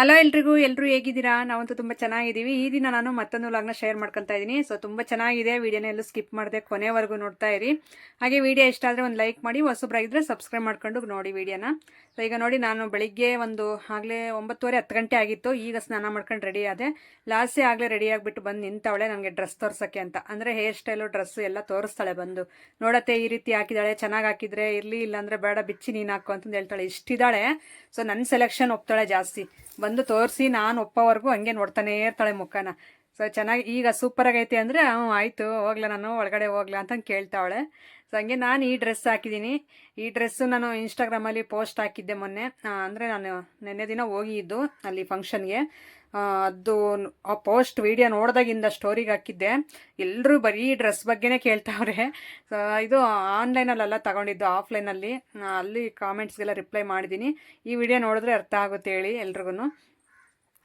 Hello ಎಲ್ರಿಗೂ ಎಲ್ಲರೂ ಹೇಗಿದ್ದೀರಾ? ನಾವಂತೂ ತುಂಬ ಚೆನ್ನಾಗಿದ್ದೀವಿ. ಈ ದಿನ ನಾನು ಮತ್ತೊಂದು ವ್ಲಾಗ್ನ ಶೇರ್ ಮಾಡ್ಕೊತಾ ಇದ್ದೀನಿ. ಸೊ ತುಂಬ ಚೆನ್ನಾಗಿದೆ. ವೀಡಿಯೋನ ಎಲ್ಲೂ ಸ್ಕಿಪ್ ಮಾಡಿದೆ ಕೊನೆವರೆಗೂ ನೋಡ್ತಾ ಇರಿ. ಹಾಗೆ ವಿಡಿಯೋ ಇಷ್ಟ ಆದರೆ ಒಂದು ಲೈಕ್ ಮಾಡಿ ಹೊಸಬ್ರಾಗಿದ್ದರೆ ಸಬ್ಸ್ಕ್ರೈಬ್ ಮಾಡ್ಕೊಂಡು ನೋಡಿ ವಿಡಿಯೋನ ಸೊ ಈಗ ನೋಡಿ, ನಾನು ಬೆಳಿಗ್ಗೆ ಒಂದು ಆಗಲೇ ಒಂಬತ್ತುವರೆ ಹತ್ತು ಗಂಟೆ ಆಗಿತ್ತು. ಈಗ ಸ್ನಾನ ಮಾಡ್ಕೊಂಡು ರೆಡಿ ಆದೆ. ಲಾಸ್ಟೇ ಆಗಲೇ ರೆಡಿ ಆಗಿಬಿಟ್ಟು ಬಂದು ನಿಂತವಳೆ ನನಗೆ ಡ್ರೆಸ್ ತೋರ್ಸೋಕ್ಕೆ ಅಂತ. ಅಂದರೆ ಹೇರ್ ಸ್ಟೈಲು ಡ್ರೆಸ್ಸು ಎಲ್ಲ ತೋರಿಸ್ತಾಳೆ ಬಂದು. ನೋಡತ್ತೆ, ಈ ರೀತಿ ಹಾಕಿದಾಳೆ, ಚೆನ್ನಾಗಿ ಹಾಕಿದರೆ ಇರಲಿ, ಇಲ್ಲಾಂದರೆ ಬೇಡ, ಬಿಚ್ಚಿ ನೀನು ಹಾಕು ಅಂತಂದು ಹೇಳ್ತಾಳೆ. ಇಷ್ಟಿದ್ದಾಳೆ ಸೊ ನನ್ನ ಸೆಲೆಕ್ಷನ್ ಒಪ್ತಾಳೆ ಜಾಸ್ತಿ. ಬಂದು ತೋರಿಸಿ ನಾನು ಒಪ್ಪವರೆಗೂ ಹಂಗೆ ನೋಡ್ತಾನೇ ಇರ್ತಾಳೆ ಮುಖನ. ಸೊ ಚೆನ್ನಾಗಿ ಈಗ ಸೂಪರ್ ಆಗೈತಿ ಅಂದರೆ ಹ್ಞೂ ಆಯಿತು, ಹೋಗ್ಲಾ ನಾನು, ಒಳಗಡೆ ಹೋಗ್ಲಾ ಅಂತ ಕೇಳ್ತಾವಳೆ. ಸೊ ಹಂಗೆ ನಾನು ಈ ಡ್ರೆಸ್ ಹಾಕಿದ್ದೀನಿ ಈ ಡ್ರೆಸ್ಸು ನಾನು ಇನ್ಸ್ಟಾಗ್ರಾಮಲ್ಲಿ ಪೋಸ್ಟ್ ಹಾಕಿದ್ದೆ ಮೊನ್ನೆ. ಅಂದರೆ ನಾನು ನಿನ್ನೆ ದಿನ ಹೋಗಿದ್ದು ಅಲ್ಲಿ ಫಂಕ್ಷನ್ಗೆ ಅದು ಆ ಪೋಸ್ಟ್ ವಿಡಿಯೋ ನೋಡಿದಾಗಿಂದ ಸ್ಟೋರಿಗೆ ಹಾಕಿದ್ದೆ. ಎಲ್ಲರೂ ಬರೀ ಡ್ರೆಸ್ ಬಗ್ಗೆನೇ ಕೇಳ್ತಾವ್ರೆ. ಸೊ ಇದು ಆನ್ಲೈನಲ್ಲೆಲ್ಲ ತಗೊಂಡಿದ್ದು ಆಫ್ಲೈನಲ್ಲಿ ಅಲ್ಲಿ. ಕಾಮೆಂಟ್ಸ್ಗೆಲ್ಲ ರಿಪ್ಲೈ ಮಾಡಿದ್ದೀನಿ ಈ ವಿಡಿಯೋ ನೋಡಿದ್ರೆ ಅರ್ಥ ಆಗುತ್ತೆ ಹೇಳಿ ಎಲ್ರಿಗೂ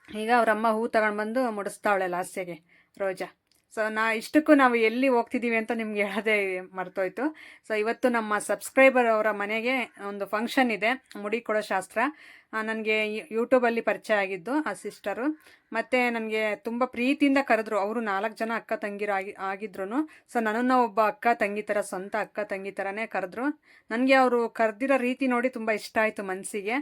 ಈಗ ಅವರಮ್ಮ ಹೂ ತಗೊಂಡು ಬಂದು ಮುಡಿಸ್ತಾವಳೆ ಲಾಸ್ಟಿಗೆ, ರೋಜಾ. ಸೊ ನಾ ಇಷ್ಟಕ್ಕೂ ನಾವು ಎಲ್ಲಿ ಹೋಗ್ತಿದ್ದೀವಿ ಅಂತ ನಿಮ್ಗೆ ಹೇಳೋದೇ ಮರ್ತೋಯ್ತು. ಸೊ ಇವತ್ತು ನಮ್ಮ ಸಬ್ಸ್ಕ್ರೈಬರ್ ಅವರ ಮನೆಗೆ ಒಂದು ಫಂಕ್ಷನ್ ಇದೆ, ಮುಡಿ ಕೊಡೋ ಶಾಸ್ತ್ರ. ನನಗೆ ಯೂಟ್ಯೂಬಲ್ಲಿ ಪರಿಚಯ ಆಗಿದ್ದು ಆ ಸಿಸ್ಟರು ಮತ್ತು ನನಗೆ ತುಂಬ ಪ್ರೀತಿಯಿಂದ ಕರೆದ್ರು. ಅವರು ನಾಲ್ಕು ಜನ ಅಕ್ಕ ತಂಗಿರು ಆಗಿ ಆಗಿದ್ರು ಸೊ ನನ್ನನ್ನು ಒಬ್ಬ ಅಕ್ಕ ತಂಗಿ ಥರ ಸ್ವಂತ ಅಕ್ಕ ತಂಗಿ ಥರನೇ ಕರೆದ್ರು. ನನಗೆ ಅವರು ಕರೆದಿರೋ ರೀತಿ ನೋಡಿ ತುಂಬ ಇಷ್ಟ ಆಯಿತು ಮನಸ್ಸಿಗೆ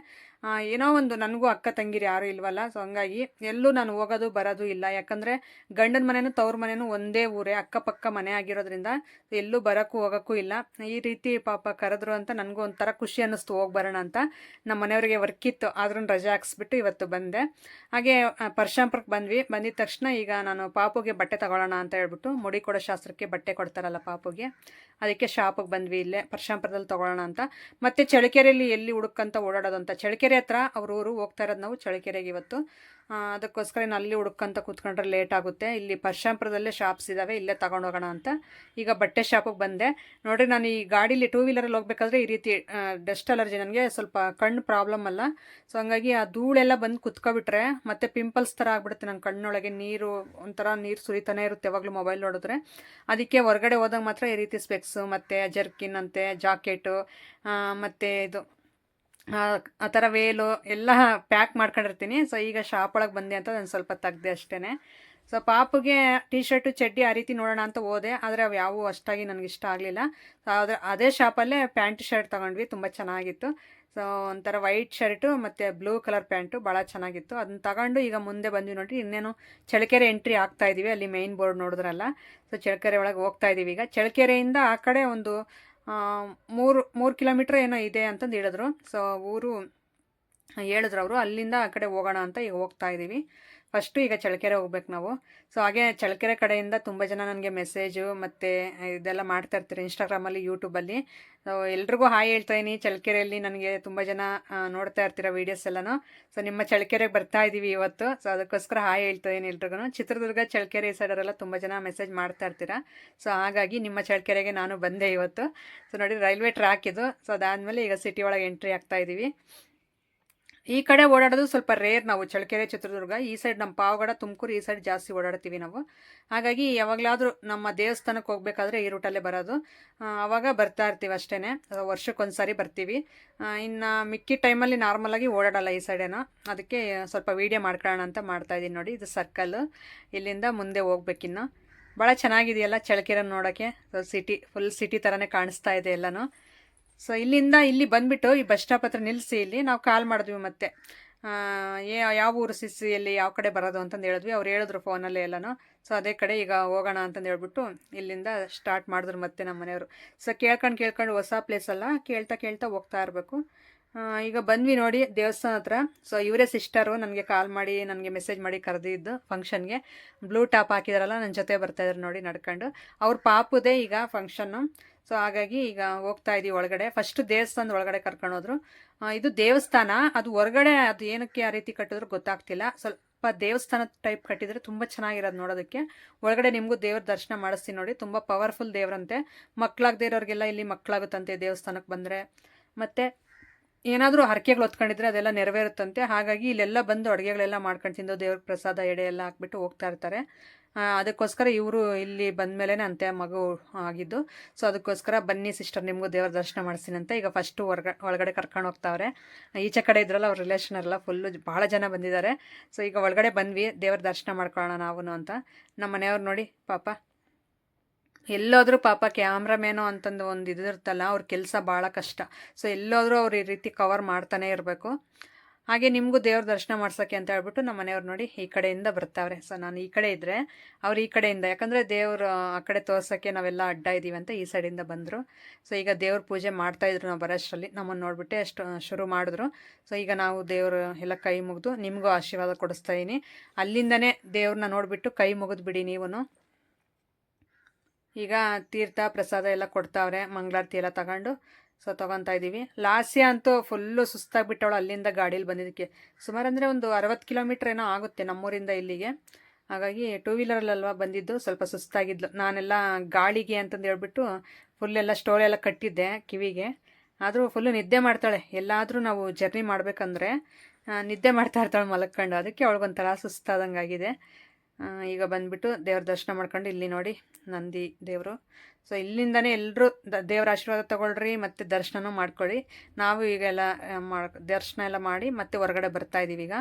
ಏನೋ ಒಂದು ನನಗೂ ಅಕ್ಕ ತಂಗಿರು ಯಾರೂ ಇಲ್ವಲ್ಲ. ಸೊ ಹಂಗಾಗಿ ಎಲ್ಲೂ ನಾನು ಹೋಗೋದು, ಬರೋದು ಇಲ್ಲ. ಯಾಕಂದರೆ ಗಂಡನ ಮನೆಯೂ ತವ್ರ ಮನೆಯೂ ಒಂದೇ ಊರೇ, ಅಕ್ಕಪಕ್ಕ ಮನೆ ಆಗಿರೋದ್ರಿಂದ ಎಲ್ಲೂ ಬರೋಕ್ಕೂ ಹೋಗೋಕ್ಕೂ ಇಲ್ಲ. ಈ ರೀತಿ ಪಾಪ ಕರೆದ್ರು ಅಂತ ನನಗೂ ಒಂಥರ ಖುಷಿ ಅನ್ನಿಸ್ತು, ಹೋಗಿ ಬರೋಣ ಅಂತ. ನಮ್ಮ ಮನೆಯವರಿಗೆ ವರ್ಕ್ ಇತ್ತು ಆದ್ರೂ ರಜೆ ಹಾಕ್ಸ್ಬಿಟ್ಟು ಇವತ್ತು ಬಂದೆ. ಹಾಗೆ ಪರಶಾಂಪುರಕ್ಕೆ ಬಂದ್ವಿ. ಬಂದಿದ ತಕ್ಷಣ ಈಗ ನಾನು ಪಾಪುಗೆ ಬಟ್ಟೆ ತಗೊಳ್ಳೋಣ ಅಂತ ಹೇಳ್ಬಿಟ್ಟು ಮುಡಿ ಕೊಡೋ ಶಾಸ್ತ್ರಕ್ಕೆ ಬಟ್ಟೆ ಕೊಡ್ತಾರಲ್ಲ ಪಾಪುಗೆ. ಅದಕ್ಕೆ ಶಾಪಿಗೆ ಬಂದ್ವಿ ಇಲ್ಲೇ ಪರಶಾಂಪುರದಲ್ಲಿ ತೊಗೊಳ್ಳೋಣ ಅಂತ. ಮತ್ತೆ ಚಳಿಕೆರೆಯಲ್ಲಿ ಎಲ್ಲಿ ಹುಡುಕಂತ ಓಡಾಡೋದು ಅಂತ ಚಳಿಕೆರೆ ಹತ್ರ ಅವ್ರ ಊರು ಹೋಗ್ತಾ ಇರೋದು ನಾವು ಚಳಿಕೆರೆಗೆ ಇವತ್ತು. ಅದಕ್ಕೋಸ್ಕರ ಇನ್ನು ಅಲ್ಲಿ ಹುಡುಕಂತ ಕೂತ್ಕೊಂಡ್ರೆ ಲೇಟ್ ಆಗುತ್ತೆ. ಇಲ್ಲಿ ಪರ್ಶಾಂಪುರದಲ್ಲೇ ಶಾಪ್ಸ್ ಇದ್ದಾವೆ ಇಲ್ಲೇ ಹೋಗೋಣ ಅಂತ. ಈಗ ಬಟ್ಟೆ ಶಾಪಿಗೆ ಬಂದೆ. ನೋಡಿರಿ, ನಾನು ಈ ಗಾಡೀಲಿ ಟೂ ವೀಲರಲ್ಲಿ ಹೋಗ್ಬೇಕಾದ್ರೆ ಈ ರೀತಿ ಡಸ್ಟ್ ಅಲರ್ಜಿ ನನಗೆ ಸ್ವಲ್ಪ ಕಣ್ಣು ಪ್ರಾಬ್ಲಮ್ ಅಲ್ಲ. ಸೊ ಹಂಗಾಗಿ ಆ ಧೂಳೆಲ್ಲ ಬಂದು ಕುತ್ಕೊಬಿಟ್ರೆ ಮತ್ತು ಪಿಂಪಲ್ಸ್ ಥರ ಆಗ್ಬಿಡುತ್ತೆ ನನ್ನ ಕಣ್ಣೊಳಗೆ. ನೀರು ಒಂಥರ ನೀರು ಸುರಿತಾನೆ ಇರುತ್ತೆ ಯಾವಾಗಲೂ ಮೊಬೈಲ್ ನೋಡಿದ್ರೆ. ಅದಕ್ಕೆ ಹೊರಗಡೆ ಹೋದಾಗ ಮಾತ್ರ ಈ ರೀತಿ ಸ್ಪೆಕ್ಸು ಮತ್ತು ಜರ್ಕಿನ್ ಅಂತೆ ಜಾಕೆಟು ಮತ್ತು ಇದು ಆ ಥರ ವೇಲು ಎಲ್ಲ ಪ್ಯಾಕ್ ಮಾಡ್ಕೊಂಡಿರ್ತೀನಿ. ಸೊ ಈಗ ಶಾಪ್ ಒಳಗೆ ಬಂದೆ ಅಂತ ನಾನು ಸ್ವಲ್ಪ ತೆಗ್ದೆ ಅಷ್ಟೇ ಸೊ ಪಾಪುಗೆ ಟಿ ಶರ್ಟು ಚಡ್ಡಿ ಆ ರೀತಿ ನೋಡೋಣ ಅಂತ ಹೋದೆ. ಆದರೆ ಅವು ಯಾವುವು ಅಷ್ಟಾಗಿ ನನಗೆ ಇಷ್ಟ ಆಗಲಿಲ್ಲ. ಸೊ ಅದ್ರ ಅದೇ ಶಾಪಲ್ಲೇ ಪ್ಯಾಂಟ್ ಶರ್ಟ್ ತೊಗೊಂಡ್ವಿ. ತುಂಬ ಚೆನ್ನಾಗಿತ್ತು. ಸೊ ಒಂಥರ ವೈಟ್ ಶರ್ಟು ಮತ್ತು ಬ್ಲೂ ಕಲರ್ ಪ್ಯಾಂಟು ಭಾಳ ಚೆನ್ನಾಗಿತ್ತು. ಅದನ್ನ ತಗೊಂಡು ಈಗ ಮುಂದೆ ಬಂದ್ವಿ ನೋಡಿ ಇನ್ನೇನು ಚಳಕೆರೆ ಎಂಟ್ರಿ ಆಗ್ತಾ ಇದ್ದೀವಿ ಅಲ್ಲಿ ಮೈನ್ ಬೋರ್ಡ್ ನೋಡಿದ್ರಲ್ಲ. ಸೊ ಚಳಕೆರೆ ಒಳಗೆ ಹೋಗ್ತಾ ಇದ್ದೀವಿ ಈಗ. ಚಳಕೆರೆಯಿಂದ ಆ ಕಡೆ ಒಂದು ಮೂರು ಮೂರು ಕಿಲೋಮೀಟ್ರ್ ಏನೋ ಇದೆ ಅಂತಂದು ಹೇಳಿದ್ರು. ಸೊ ಊರು ಹೇಳಿದ್ರು ಅವರು, ಅಲ್ಲಿಂದ ಆ ಕಡೆ ಹೋಗೋಣ ಅಂತ ಈಗ ಹೋಗ್ತಾ ಇದ್ದೀವಿ. ಫಸ್ಟು ಈಗ ಚಳ್ಳಕೆರೆ ಹೋಗ್ಬೇಕು ನಾವು. ಸೊ ಹಾಗೆ ಚಳ್ಳಕೆರೆ ಕಡೆಯಿಂದ ತುಂಬ ಜನ ನನಗೆ ಮೆಸೇಜು ಮತ್ತು ಇದೆಲ್ಲ ಮಾಡ್ತಾ ಇರ್ತಾರೆ ಇನ್ಸ್ಟಾಗ್ರಾಮಲ್ಲಿ ಯೂಟ್ಯೂಬಲ್ಲಿ ಸೊ ಎಲ್ರಿಗೂ ಹಾಯ್ ಹೇಳ್ತಾ ಇದ್ದೀನಿ. ಚಳ್ಳಕೆರೆಯಲ್ಲಿ ನನಗೆ ತುಂಬ ಜನ ನೋಡ್ತಾ ಇರ್ತೀರ ವೀಡಿಯೋಸ್ ಎಲ್ಲನೂ. ಸೊ ನಿಮ್ಮ ಚಳ್ಳಕೆರೆಗೆ ಬರ್ತಾ ಇದ್ದೀವಿ ಇವತ್ತು. ಸೊ ಅದಕ್ಕೋಸ್ಕರ ಹಾಯ್ ಹೇಳ್ತಾ ಇದ್ದೀನಿ ಎಲ್ರಿಗೂ ಚಿತ್ರದುರ್ಗ, ಚಳ್ಳಕೆರೆ ಸೈಡರೆಲ್ಲ ತುಂಬ ಜನ ಮೆಸೇಜ್ ಮಾಡ್ತಾ ಇರ್ತೀರ. ಸೊ ಹಾಗಾಗಿ ನಿಮ್ಮ ಚಳ್ಳಕೆರೆಗೆ ನಾನು ಬಂದೆ ಇವತ್ತು. ಸೊ ನೋಡಿ ರೈಲ್ವೆ ಟ್ರ್ಯಾಕ್ ಇದು. ಸೊ ಅದಾದಮೇಲೆ ಈಗ ಸಿಟಿ ಒಳಗೆ ಎಂಟ್ರಿ ಆಗ್ತಾ ಇದ್ದೀವಿ ಈ ಕಡೆ ಓಡಾಡೋದು ಸ್ವಲ್ಪ ರೇರ್ ನಾವು ಚಳ್ಳಕೆರೆ, ಚಿತ್ರದುರ್ಗ, ಈ ಸೈಡ್ ನಮ್ಮ ಪಾವಗಡ, ತುಮಕೂರು ಈ ಸೈಡ್ ಜಾಸ್ತಿ ಓಡಾಡ್ತೀವಿ ನಾವು. ಹಾಗಾಗಿ ಯಾವಾಗಲಾದರೂ ನಮ್ಮ ದೇವಸ್ಥಾನಕ್ಕೆ ಹೋಗ್ಬೇಕಾದ್ರೆ ಈ ರೂಟಲ್ಲೇ ಬರೋದು. ಆವಾಗ ಬರ್ತಾ ಇರ್ತೀವಿ ಅಷ್ಟೇ ವರ್ಷಕ್ಕೊಂದು ಸಾರಿ ಬರ್ತೀವಿ. ಇನ್ನು ಮಿಕ್ಕಿ ಟೈಮಲ್ಲಿ ನಾರ್ಮಲಾಗಿ ಓಡಾಡಲ್ಲ ಈ ಸೈಡೇನೋ ಅದಕ್ಕೆ ಸ್ವಲ್ಪ ವೀಡಿಯೋ ಮಾಡ್ಕೊಳ್ಳೋಣ ಅಂತ ಮಾಡ್ತಾ ಇದ್ದೀನಿ ನೋಡಿ. ಇದು ಸರ್ಕಲ್ ಇಲ್ಲಿಂದ ಮುಂದೆ ಹೋಗ್ಬೇಕಿನ್ನು. ಭಾಳ ಚೆನ್ನಾಗಿದೆಯಲ್ಲ ಚಳ್ಳಕೆರೆ ನೋಡೋಕ್ಕೆ. ಸಿಟಿ, ಫುಲ್ ಸಿಟಿ ಥರನೇ ಕಾಣಿಸ್ತಾ ಇದೆ ಎಲ್ಲನೂ. ಸೊ ಇಲ್ಲಿಂದ ಇಲ್ಲಿ ಬಂದುಬಿಟ್ಟು ಈ ಬಸ್ ಸ್ಟಾಪ್ ಹತ್ರ ನಿಲ್ಲಿಸಿ ಇಲ್ಲಿ ನಾವು ಕಾಲ್ ಮಾಡಿದ್ವಿ ಮತ್ತೆ. ಏ, ಯಾವ ಊರು ಸಿಸಿ ಎಲ್ಲಿ, ಯಾವ ಕಡೆ ಬರೋದು ಅಂತಂದು ಹೇಳಿದ್ವಿ. ಅವ್ರು ಹೇಳಿದ್ರು ಫೋನಲ್ಲಿ ಎಲ್ಲನೂ. ಸೊ ಅದೇ ಕಡೆ ಈಗ ಹೋಗೋಣ ಅಂತಂದು ಹೇಳ್ಬಿಟ್ಟು ಇಲ್ಲಿಂದ ಸ್ಟಾರ್ಟ್ ಮಾಡಿದ್ರು ಮತ್ತೆ ನಮ್ಮ ಮನೆಯವರು. ಸೊ ಕೇಳ್ಕೊಂಡು ಕೇಳ್ಕೊಂಡು ಹೊಸ ಪ್ಲೇಸ್ ಅಲ್ಲ, ಕೇಳ್ತಾ ಕೇಳ್ತಾ ಹೋಗ್ತಾ ಇರಬೇಕು. ಈಗ ಬಂದ್ವಿ ನೋಡಿ ದೇವಸ್ಥಾನ ಹತ್ರ. ಸೊ ಇವರೇ ಸಿಸ್ಟರು ನನಗೆ ಕಾಲ್ ಮಾಡಿ, ನನಗೆ ಮೆಸೇಜ್ ಮಾಡಿ ಕರೆದಿದ್ದು ಫಂಕ್ಷನ್ಗೆ ಬ್ಲೂ ಟಾಪ್ ಹಾಕಿದಾರಲ್ಲ ನನ್ನ ಜೊತೆ ಬರ್ತಾಯಿದ್ರು ನೋಡಿ ನಡ್ಕೊಂಡು. ಅವ್ರ ಪಾಪುದೇ ಈಗ ಫಂಕ್ಷನ್ನು ಸೊ ಹಾಗಾಗಿ ಈಗ ಹೋಗ್ತಾ ಇದ್ದೀವಿ ಒಳಗಡೆ. ಫಸ್ಟ್ ದೇವಸ್ಥಾನದ ಒಳಗಡೆ ಕರ್ಕೊಂಡು ಹೋದ್ರು. ಇದು ದೇವಸ್ಥಾನ. ಅದು ಹೊರಗಡೆ ಅದು ಏನಕ್ಕೆ ಆ ರೀತಿ ಕಟ್ಟಿದ್ರು ಗೊತ್ತಾಗ್ತಿಲ್ಲ. ಸ್ವಲ್ಪ ದೇವಸ್ಥಾನ ಟೈಪ್ ಕಟ್ಟಿದ್ರೆ ತುಂಬ ಚೆನ್ನಾಗಿರೋದು ನೋಡೋದಕ್ಕೆ. ಒಳಗಡೆ ನಿಮಗೂ ದೇವ್ರ ದರ್ಶನ ಮಾಡಿಸ್ತೀನಿ ನೋಡಿ. ತುಂಬ ಪವರ್ಫುಲ್ ದೇವರಂತೆ. ಮಕ್ಕಳಾಗದೇ ಇರೋರಿಗೆಲ್ಲ ಇಲ್ಲಿ ಮಕ್ಕಳಾಗುತ್ತಂತೆ ದೇವಸ್ಥಾನಕ್ಕೆ ಬಂದರೆ. ಮತ್ತು ಏನಾದರೂ ಹರಕೆಗಳು ಹೊತ್ಕೊಂಡಿದ್ರೆ ಅದೆಲ್ಲ ನೆರವೇರುತ್ತಂತೆ. ಹಾಗಾಗಿ ಇಲ್ಲೆಲ್ಲ ಬಂದು ಅಡುಗೆಗಳೆಲ್ಲ ಮಾಡ್ಕೊಂಡು ತಿಂದು ದೇವ್ರ ಪ್ರಸಾದ ಎಡೆ ಎಲ್ಲ ಹಾಕ್ಬಿಟ್ಟು ಹೋಗ್ತಾ ಇರ್ತಾರೆ. ಅದಕ್ಕೋಸ್ಕರ ಇವರು ಇಲ್ಲಿ ಬಂದಮೇಲೆ ಅಂತೆ ಮಗು ಆಗಿದ್ದು. ಸೊ ಅದಕ್ಕೋಸ್ಕರ ಬನ್ನಿ ಸಿಸ್ಟರ್ ನಿಮಗೂ ದೇವರ ದರ್ಶನ ಮಾಡಿಸ್ತೀನಿ ಈಗ ಫಸ್ಟು ಹೊರ್ಗ, ಒಳಗಡೆ ಕರ್ಕೊಂಡು ಹೋಗ್ತಾವ್ರೆ. ಈಚೆ ಕಡೆ ಇದ್ರಲ್ಲ ಅವ್ರ ರಿಲೇಷನ್ ಎಲ್ಲ ಫುಲ್ಲು ಭಾಳ ಜನ ಬಂದಿದ್ದಾರೆ ಸೊ ಈಗ ಒಳಗಡೆ ಬಂದ್ವಿ, ದೇವ್ರ ದರ್ಶನ ಮಾಡ್ಕೊಳ್ಳೋಣ ನಾವು ಅಂತ. ನಮ್ಮ ಮನೆಯವ್ರು ನೋಡಿ, ಪಾಪ. ಎಲ್ಲೋದ್ರೂ ಪಾಪ ಕ್ಯಾಮ್ರಾಮೇನು ಅಂತಂದು ಒಂದು ಇದು ಇರುತ್ತಲ್ಲ ಅವ್ರ ಕೆಲಸ ಭಾಳ ಕಷ್ಟ. ಸೊ ಎಲ್ಲೋದ್ರೂ ಅವ್ರು ಈ ರೀತಿ ಕವರ್ ಮಾಡ್ತಾನೆ ಇರಬೇಕು. ಹಾಗೆ ನಿಮಗೂ ದೇವ್ರ ದರ್ಶನ ಮಾಡ್ಸೋಕ್ಕೆ ಅಂತ ಹೇಳ್ಬಿಟ್ಟು ನಮ್ಮ ಮನೆಯವ್ರು ನೋಡಿ ಈ ಕಡೆಯಿಂದ ಬರ್ತಾವ್ರೆ. ಸೊ ನಾನು ಈ ಕಡೆ ಇದ್ದರೆ ಅವ್ರು ಈ ಕಡೆಯಿಂದ, ಯಾಕಂದರೆ ದೇವ್ರು, ಆ ಕಡೆ ತೋರ್ಸೋಕ್ಕೆ ನಾವೆಲ್ಲ ಅಡ್ಡ ಇದ್ದೀವಿ ಅಂತ ಈ ಸೈಡಿಂದ ಬಂದರು. ಸೊ ಈಗ ದೇವ್ರ ಪೂಜೆ ಮಾಡ್ತಾಯಿದ್ರು ನಾವು ಬರೋಷ್ಟರಲ್ಲಿ ನಮ್ಮನ್ನು ನೋಡಿಬಿಟ್ಟು ಅಷ್ಟು ಶುರು ಮಾಡಿದ್ರು. ಸೊ ಈಗ ನಾವು ದೇವರು ಎಲ್ಲ ಕೈ ಮುಗಿದು ನಿಮಗೂ ಆಶೀರ್ವಾದ ಕೊಡಿಸ್ತಾ ಇದ್ದೀನಿ ಅಲ್ಲಿಂದನೇ ದೇವ್ರನ್ನ ನೋಡಿಬಿಟ್ಟು ಕೈ ಮುಗಿದು ಬಿಡಿ ನೀವು ಈಗ ತೀರ್ಥ ಪ್ರಸಾದ ಎಲ್ಲ ಕೊಡ್ತಾವ್ರೆ, ಮಂಗಳಾರತಿ ಎಲ್ಲ ತಗೊಂಡು. ಸೊ ತೊಗೊತಾ ಇದ್ದೀವಿ ಲಾಸ್ಯ ಅಂತೂ ಫುಲ್ಲು ಸುಸ್ತಾಗ್ಬಿಟ್ಟವಳು ಅಲ್ಲಿಂದ ಗಾಡೀಲಿ ಬಂದಿದ್ದಕ್ಕೆ. ಸುಮಾರು ಅಂದರೆ ಒಂದು ಅರವತ್ತು ಕಿಲೋಮೀಟ್ರ್ ಏನೋ ಆಗುತ್ತೆ ನಮ್ಮೂರಿಂದ ಇಲ್ಲಿಗೆ. ಹಾಗಾಗಿ ಟೂ ವೀಲರಲ್ಲಲ್ವ ಬಂದಿದ್ದು, ಸ್ವಲ್ಪ ಸುಸ್ತಾಗಿದ್ಲು. ನಾನೆಲ್ಲ ಗಾಳಿಗೆ ಅಂತಂದು ಹೇಳ್ಬಿಟ್ಟು ಫುಲ್ಲೆಲ್ಲ ಸ್ಟೋಲ್ ಸ್ಟೋರ್ ಎಲ್ಲ ಕಟ್ಟಿದ್ದೆ ಕಿವಿಗೆ. ಆದರೂ ಫುಲ್ಲು ನಿದ್ದೆ ಮಾಡ್ತಾಳೆ. ಎಲ್ಲಾದರೂ ನಾವು ಜರ್ನಿ ಮಾಡಬೇಕಂದ್ರೆ ನಿದ್ದೆ ಮಾಡ್ತಾ ಇರ್ತಾಳೆ ಮಲಕ್ಕೊಂಡು ಅದಕ್ಕೆ ಅವಳಿಗೊಂಥರ ಸುಸ್ತಾದಂಗೆ ಆಗಿದೆ ಈಗ ಬಂದ್ಬಿಟ್ಟು ದೇವ್ರ ದರ್ಶನ ಮಾಡ್ಕೊಂಡು ಇಲ್ಲಿ ನೋಡಿ ನಂದಿ ದೇವರು. ಸೊ ಇಲ್ಲಿಂದನೇ ಎಲ್ಲರೂ ದೇವರ ಆಶೀರ್ವಾದ ತಗೊಳ್ರಿ ಮತ್ತು ದರ್ಶನವೂ ಮಾಡ್ಕೊಳ್ಳಿ. ನಾವು ಈಗ ಎಲ್ಲ ಮಾಡ್, ದರ್ಶನ ಎಲ್ಲ ಮಾಡಿ ಮತ್ತೆ ಹೊರಗಡೆ ಬರ್ತಾ ಇದ್ದೀವಿ ಈಗ.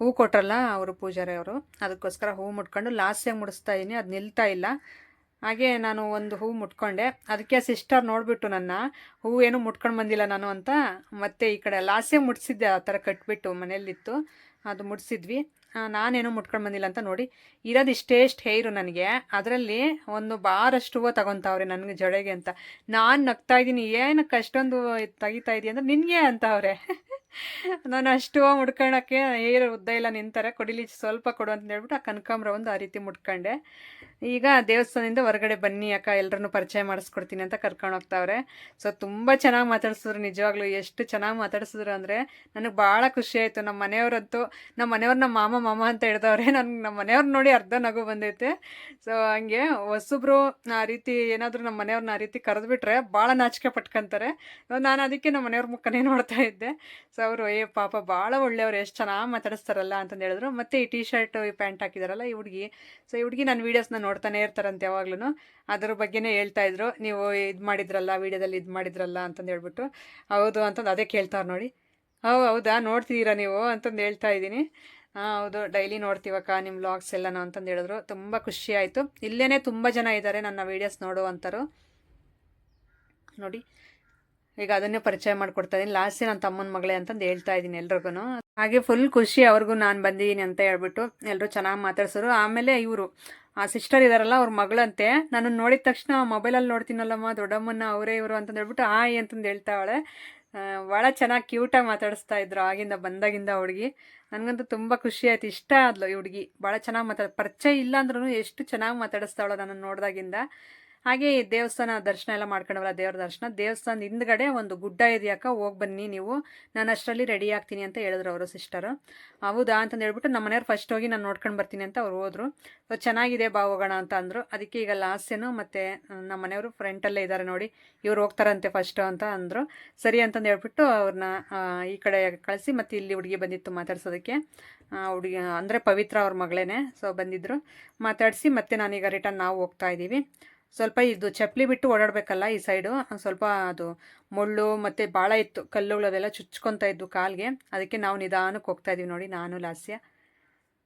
ಹೂ ಕೊಟ್ರಲ್ಲ ಅವರು ಪೂಜಾರಿ ಅವರು. ಅದಕ್ಕೋಸ್ಕರ ಹೂ ಮುಟ್ಕೊಂಡು ಲಾಸ್ಟಾಗಿ ಮುಡಿಸ್ತಾ ಇದ್ದೀನಿ ಅದು ನಿಲ್ತಾ ಇಲ್ಲ. ಹಾಗೆ ನಾನು ಒಂದು ಹೂ ಮುಟ್ಕೊಂಡೆ. ಅದಕ್ಕೆ ಸಿಸ್ಟರ್ ನೋಡಿಬಿಟ್ಟು ನನ್ನ, ಹೂ ಏನು ಮುಟ್ಕೊಂಡು ಬಂದಿಲ್ಲ ನಾನು ಅಂತ ಮತ್ತೆ ಈ ಕಡೆ ಲಾಸ್ಟೇ ಮುಟ್ಸಿದ್ದೆ ಆ ಥರ ಕಟ್ಬಿಟ್ಟು ಮನೆಯಲ್ಲಿತ್ತು. ಅದು ಮುಟ್ಸಿದ್ವಿ ನಾನೇನು ಮುಟ್ಕೊಂಡು ಬಂದಿಲ್ಲ ಅಂತ ನೋಡಿ ಇರೋದು ಇಷ್ಟೇಷ್ಟು ಹೇರು ನನಗೆ. ಅದರಲ್ಲಿ ಒಂದು ಬಾರಷ್ಟು ಹೂವು ತಗೊತಾವ್ರೆ ನನಗೆ ಜಡೆಗೆ ಅಂತ. ನಾನು ನಗ್ತಾ ಇದ್ದೀನಿ, ಏನಕ್ಕೆ ಅಷ್ಟೊಂದು ತೆಗಿತಾ ಇದೀಯ ಅಂದ್ರೆ ನಿನಗೆ ಅಂತ ಅವ್ರೆ ನಾನು ಅಷ್ಟು ಹೂವು ಮುಡ್ಕೊಳಕ್ಕೆ ಹೇರು ಉದ್ದ ಇಲ್ಲ ನಿಂತಾರೆ, ಕೊಡಿಲಿ ಸ್ವಲ್ಪ ಕೊಡು ಅಂತ ಹೇಳ್ಬಿಟ್ಟು ಆ ಕನಕಾಂಬ್ರ ಒಂದು ಆ ರೀತಿ ಮುಟ್ಕೊಂಡೆ ಈಗ ದೇವಸ್ಥಾನದಿಂದ ಹೊರಗಡೆ ಬನ್ನಿ ಅಕ್ಕ ಎಲ್ಲರನ್ನು ಪರಿಚಯ ಮಾಡಿಸ್ಕೊಡ್ತೀನಿ ಅಂತ ಕರ್ಕೊಂಡು ಹೋಗ್ತಾವ್ರೆ. ಸೊ ತುಂಬ ಚೆನ್ನಾಗಿ ಮಾತಾಡ್ಸಿದ್ರು, ನಿಜವಾಗ್ಲೂ ಎಷ್ಟು ಚೆನ್ನಾಗಿ ಮಾತಾಡ್ಸಿದ್ರು ಅಂದರೆ ನನಗೆ ಭಾಳ ಖುಷಿ ಆಯಿತು. ನಮ್ಮ ಮನೆಯವರಂತೂ ನಮ್ಮ ಮನೆಯವ್ರನ್ನ ಮಾಮ ಮಾಮ ಅಂತ ಹೇಳ್ದವ್ರೆ. ನನಗೆ ನಮ್ಮ ಮನೆಯವ್ರು ನೋಡಿ ಅರ್ಧ ನಗು ಬಂದೈತೆ. ಸೊ ಹಂಗೆ ಹೊಸಬ್ರು ಆ ರೀತಿ ಏನಾದರೂ ನಮ್ಮ ಮನೆಯವ್ರನ್ನ ಆ ರೀತಿ ಕರೆದ್ಬಿಟ್ರೆ ಭಾಳ ನಾಚಿಕೆ ಪಟ್ಕೊಂತಾರೆ. ನಾನು ಅದಕ್ಕೆ ನಮ್ಮ ಮನೆಯವ್ರ ಮುಖನೇ ನೋಡ್ತಾ ಇದ್ದೆ. ಸೊ ಅವರು ಏ ಪಾಪ ಭಾಳ ಒಳ್ಳೆಯವ್ರು, ಎಷ್ಟು ಚೆನ್ನಾಗಿ ಮಾತಾಡಿಸ್ತಾರಲ್ಲ ಅಂತಂದು ಹೇಳಿದ್ರು. ಮತ್ತು ಈ ಟಿ ಶರ್ಟ್ ಈ ಪ್ಯಾಂಟ್ ಹಾಕಿದಾರಲ್ಲ ಈ ಹುಡುಗಿ. ಸೊ ಈ ಹುಡುಗಿ ನನ್ನ ವೀಡಿಯೋಸ್ನ ನೋಡ್ತಾನೆ ಇರ್ತಾರಂತೆ ಯಾವಾಗ್ಲೂ ಅದ್ರ ಬಗ್ಗೆನೇ ಹೇಳ್ತಾ ಇದ್ರು. ನೀವು ಇದು ಮಾಡಿದ್ರಲ್ಲ ವೀಡಿಯೋದಲ್ಲಿ ಇದು ಮಾಡಿದ್ರಲ್ಲ ಅಂತಂದು ಹೇಳ್ಬಿಟ್ಟು. ಹೌದು ಅಂತಂದು ಅದೇ ಕೇಳ್ತಾರೆ ನೋಡಿ. ಹೌ, ಹೌದಾ? ನೋಡ್ತಿದ್ದೀರಾ ನೀವು ಅಂತಂದು ಹೇಳ್ತಾ ಇದ್ದೀನಿ. ಹಾಂ, ಹೌದು ಡೈಲಿ ನೋಡ್ತೀವಕ್ಕ ನಿಮ್ಮ ವ್ಲಾಗ್ಸ್ ಎಲ್ಲನೂ ಅಂತಂದು ಹೇಳಿದ್ರು. ತುಂಬ ಖುಷಿ ಆಯಿತು. ಇಲ್ಲೇ ತುಂಬ ಜನ ಇದ್ದಾರೆ ನನ್ನ ವೀಡಿಯೋಸ್ ನೋಡುವಂಥರು ನೋಡಿ ಈಗ ಅದನ್ನೇ ಪರಿಚಯ ಮಾಡ್ಕೊಡ್ತಾ ಇದ್ದೀನಿ ಲಾಸ್ಟ್ ನನ್ನ ತಮ್ಮನ ಮಗಳೇ ಅಂತಂದು ಹೇಳ್ತಾ ಇದ್ದೀನಿ ಎಲ್ರಿಗೂ ಹಾಗೆ ಫುಲ್ ಖುಷಿ ಅವ್ರಿಗೂ ನಾನು ಬಂದಿದ್ದೀನಿ ಅಂತ ಹೇಳ್ಬಿಟ್ಟು ಎಲ್ಲರೂ ಚೆನ್ನಾಗಿ ಮಾತಾಡ್ಸೋರು. ಆಮೇಲೆ ಇವರು, ಆ ಸಿಸ್ಟರ್ ಇದಾರಲ್ಲ ಅವ್ರ ಮಗಳಂತೆ ನಾನು ನೋಡಿದ ತಕ್ಷಣ ಮೊಬೈಲಲ್ಲಿ ನೋಡ್ತೀನಲ್ಲಮ್ಮ ದೊಡ್ಡಮ್ಮನ ಅವರೇ ಇವರು ಅಂತಂದು ಹೇಳ್ಬಿಟ್ಟು ಆಯ್ ಅಂತಂದು ಹೇಳ್ತಾವಳೆ ಭಾಳ ಚೆನ್ನಾಗಿ ಕ್ಯೂಟಾಗಿ ಮಾತಾಡಿಸ್ತಾ ಇದ್ರು ಆಗಿಂದ ಬಂದಾಗಿಂದ ಹುಡುಗಿ. ನನಗಂತೂ ತುಂಬ ಖುಷಿ ಆಯ್ತು. ಇಷ್ಟ ಆದ್ಲು ಈ ಹುಡುಗಿ. ಭಾಳ ಚೆನ್ನಾಗಿ ಮಾತಾಡ, ಪರಿಚಯ ಇಲ್ಲ ಅಂದ್ರೂ ಎಷ್ಟು ಚೆನ್ನಾಗಿ ಮಾತಾಡಿಸ್ತಾವಳು ನಾನು ನೋಡಿದಾಗಿಂದ. ಹಾಗೆ ದೇವಸ್ಥಾನ ದರ್ಶನ ಎಲ್ಲ ಮಾಡ್ಕೊಂಡವಲ್ಲ ದೇವ್ರ ದರ್ಶನ, ದೇವಸ್ಥಾನದ ಹಿಂದ್ಗಡೆ ಒಂದು ಗುಡ್ಡ ಇದೆಯಾಕ ಹೋಗಿ ಬನ್ನಿ ನೀವು. ನಾನು ಅಷ್ಟರಲ್ಲಿ ರೆಡಿ ಆಗ್ತೀನಿ ಅಂತ ಹೇಳಿದ್ರು ಅವರು ಸಿಸ್ಟರು ಹೌದಾ ಅಂತಂದು ಹೇಳ್ಬಿಟ್ಟು ನಮ್ಮ ಮನೆಯವ್ರು ಫಸ್ಟ್ ಹೋಗಿ ನಾನು ನೋಡ್ಕೊಂಡು ಬರ್ತೀನಿ ಅಂತ ಅವ್ರು ಹೋದ್ರು. ಸೊ ಚೆನ್ನಾಗಿದೆ ಬಾ ಹೋಗೋಣ ಅಂತ ಅಂದರು. ಅದಕ್ಕೆ ಈಗ ಲಾಸ್ಯನು ಮತ್ತು ನಮ್ಮ ಮನೆಯವರು ಫ್ರೆಂಟಲ್ಲೇ ಇದ್ದಾರೆ ನೋಡಿ, ಇವ್ರು ಹೋಗ್ತಾರಂತೆ ಫಸ್ಟು ಅಂತ ಅಂದರು. ಸರಿ ಅಂತಂದು ಹೇಳ್ಬಿಟ್ಟು ಅವ್ರನ್ನ ಈ ಕಡೆ ಕಳಿಸಿ ಮತ್ತು ಇಲ್ಲಿ ಹುಡುಗಿ ಬಂದಿತ್ತು ಮಾತಾಡ್ಸೋದಕ್ಕೆ. ಹುಡುಗಿ, ಅಂದರೆ ಪವಿತ್ರ ಅವ್ರ ಮಗಳೇನೆ. ಸೊ ಬಂದಿದ್ದರು ಮಾತಾಡಿಸಿ ಮತ್ತೆ ನಾನೀಗ ರಿಟರ್ನ್ ನಾವು ಹೋಗ್ತಾ ಇದ್ದೀವಿ ಸ್ವಲ್ಪ ಇದು ಚಪ್ಪಲಿ ಬಿಟ್ಟು ಓಡಾಡಬೇಕಲ್ಲ ಈ ಸೈಡು ಸ್ವಲ್ಪ ಅದು ಮುಳ್ಳು ಮತ್ತು ಭಾಳ ಇತ್ತು, ಕಲ್ಲುಗಳು ಅದೆಲ್ಲ ಚುಚ್ಕೊತಾ ಇದ್ವು ಕಾಲಿಗೆ. ಅದಕ್ಕೆ ನಾವು ನಿಧಾನಕ್ಕೆ ಹೋಗ್ತಾ ಇದೀವಿ ನೋಡಿ, ನಾನು, ಲಾಸ್ಯ.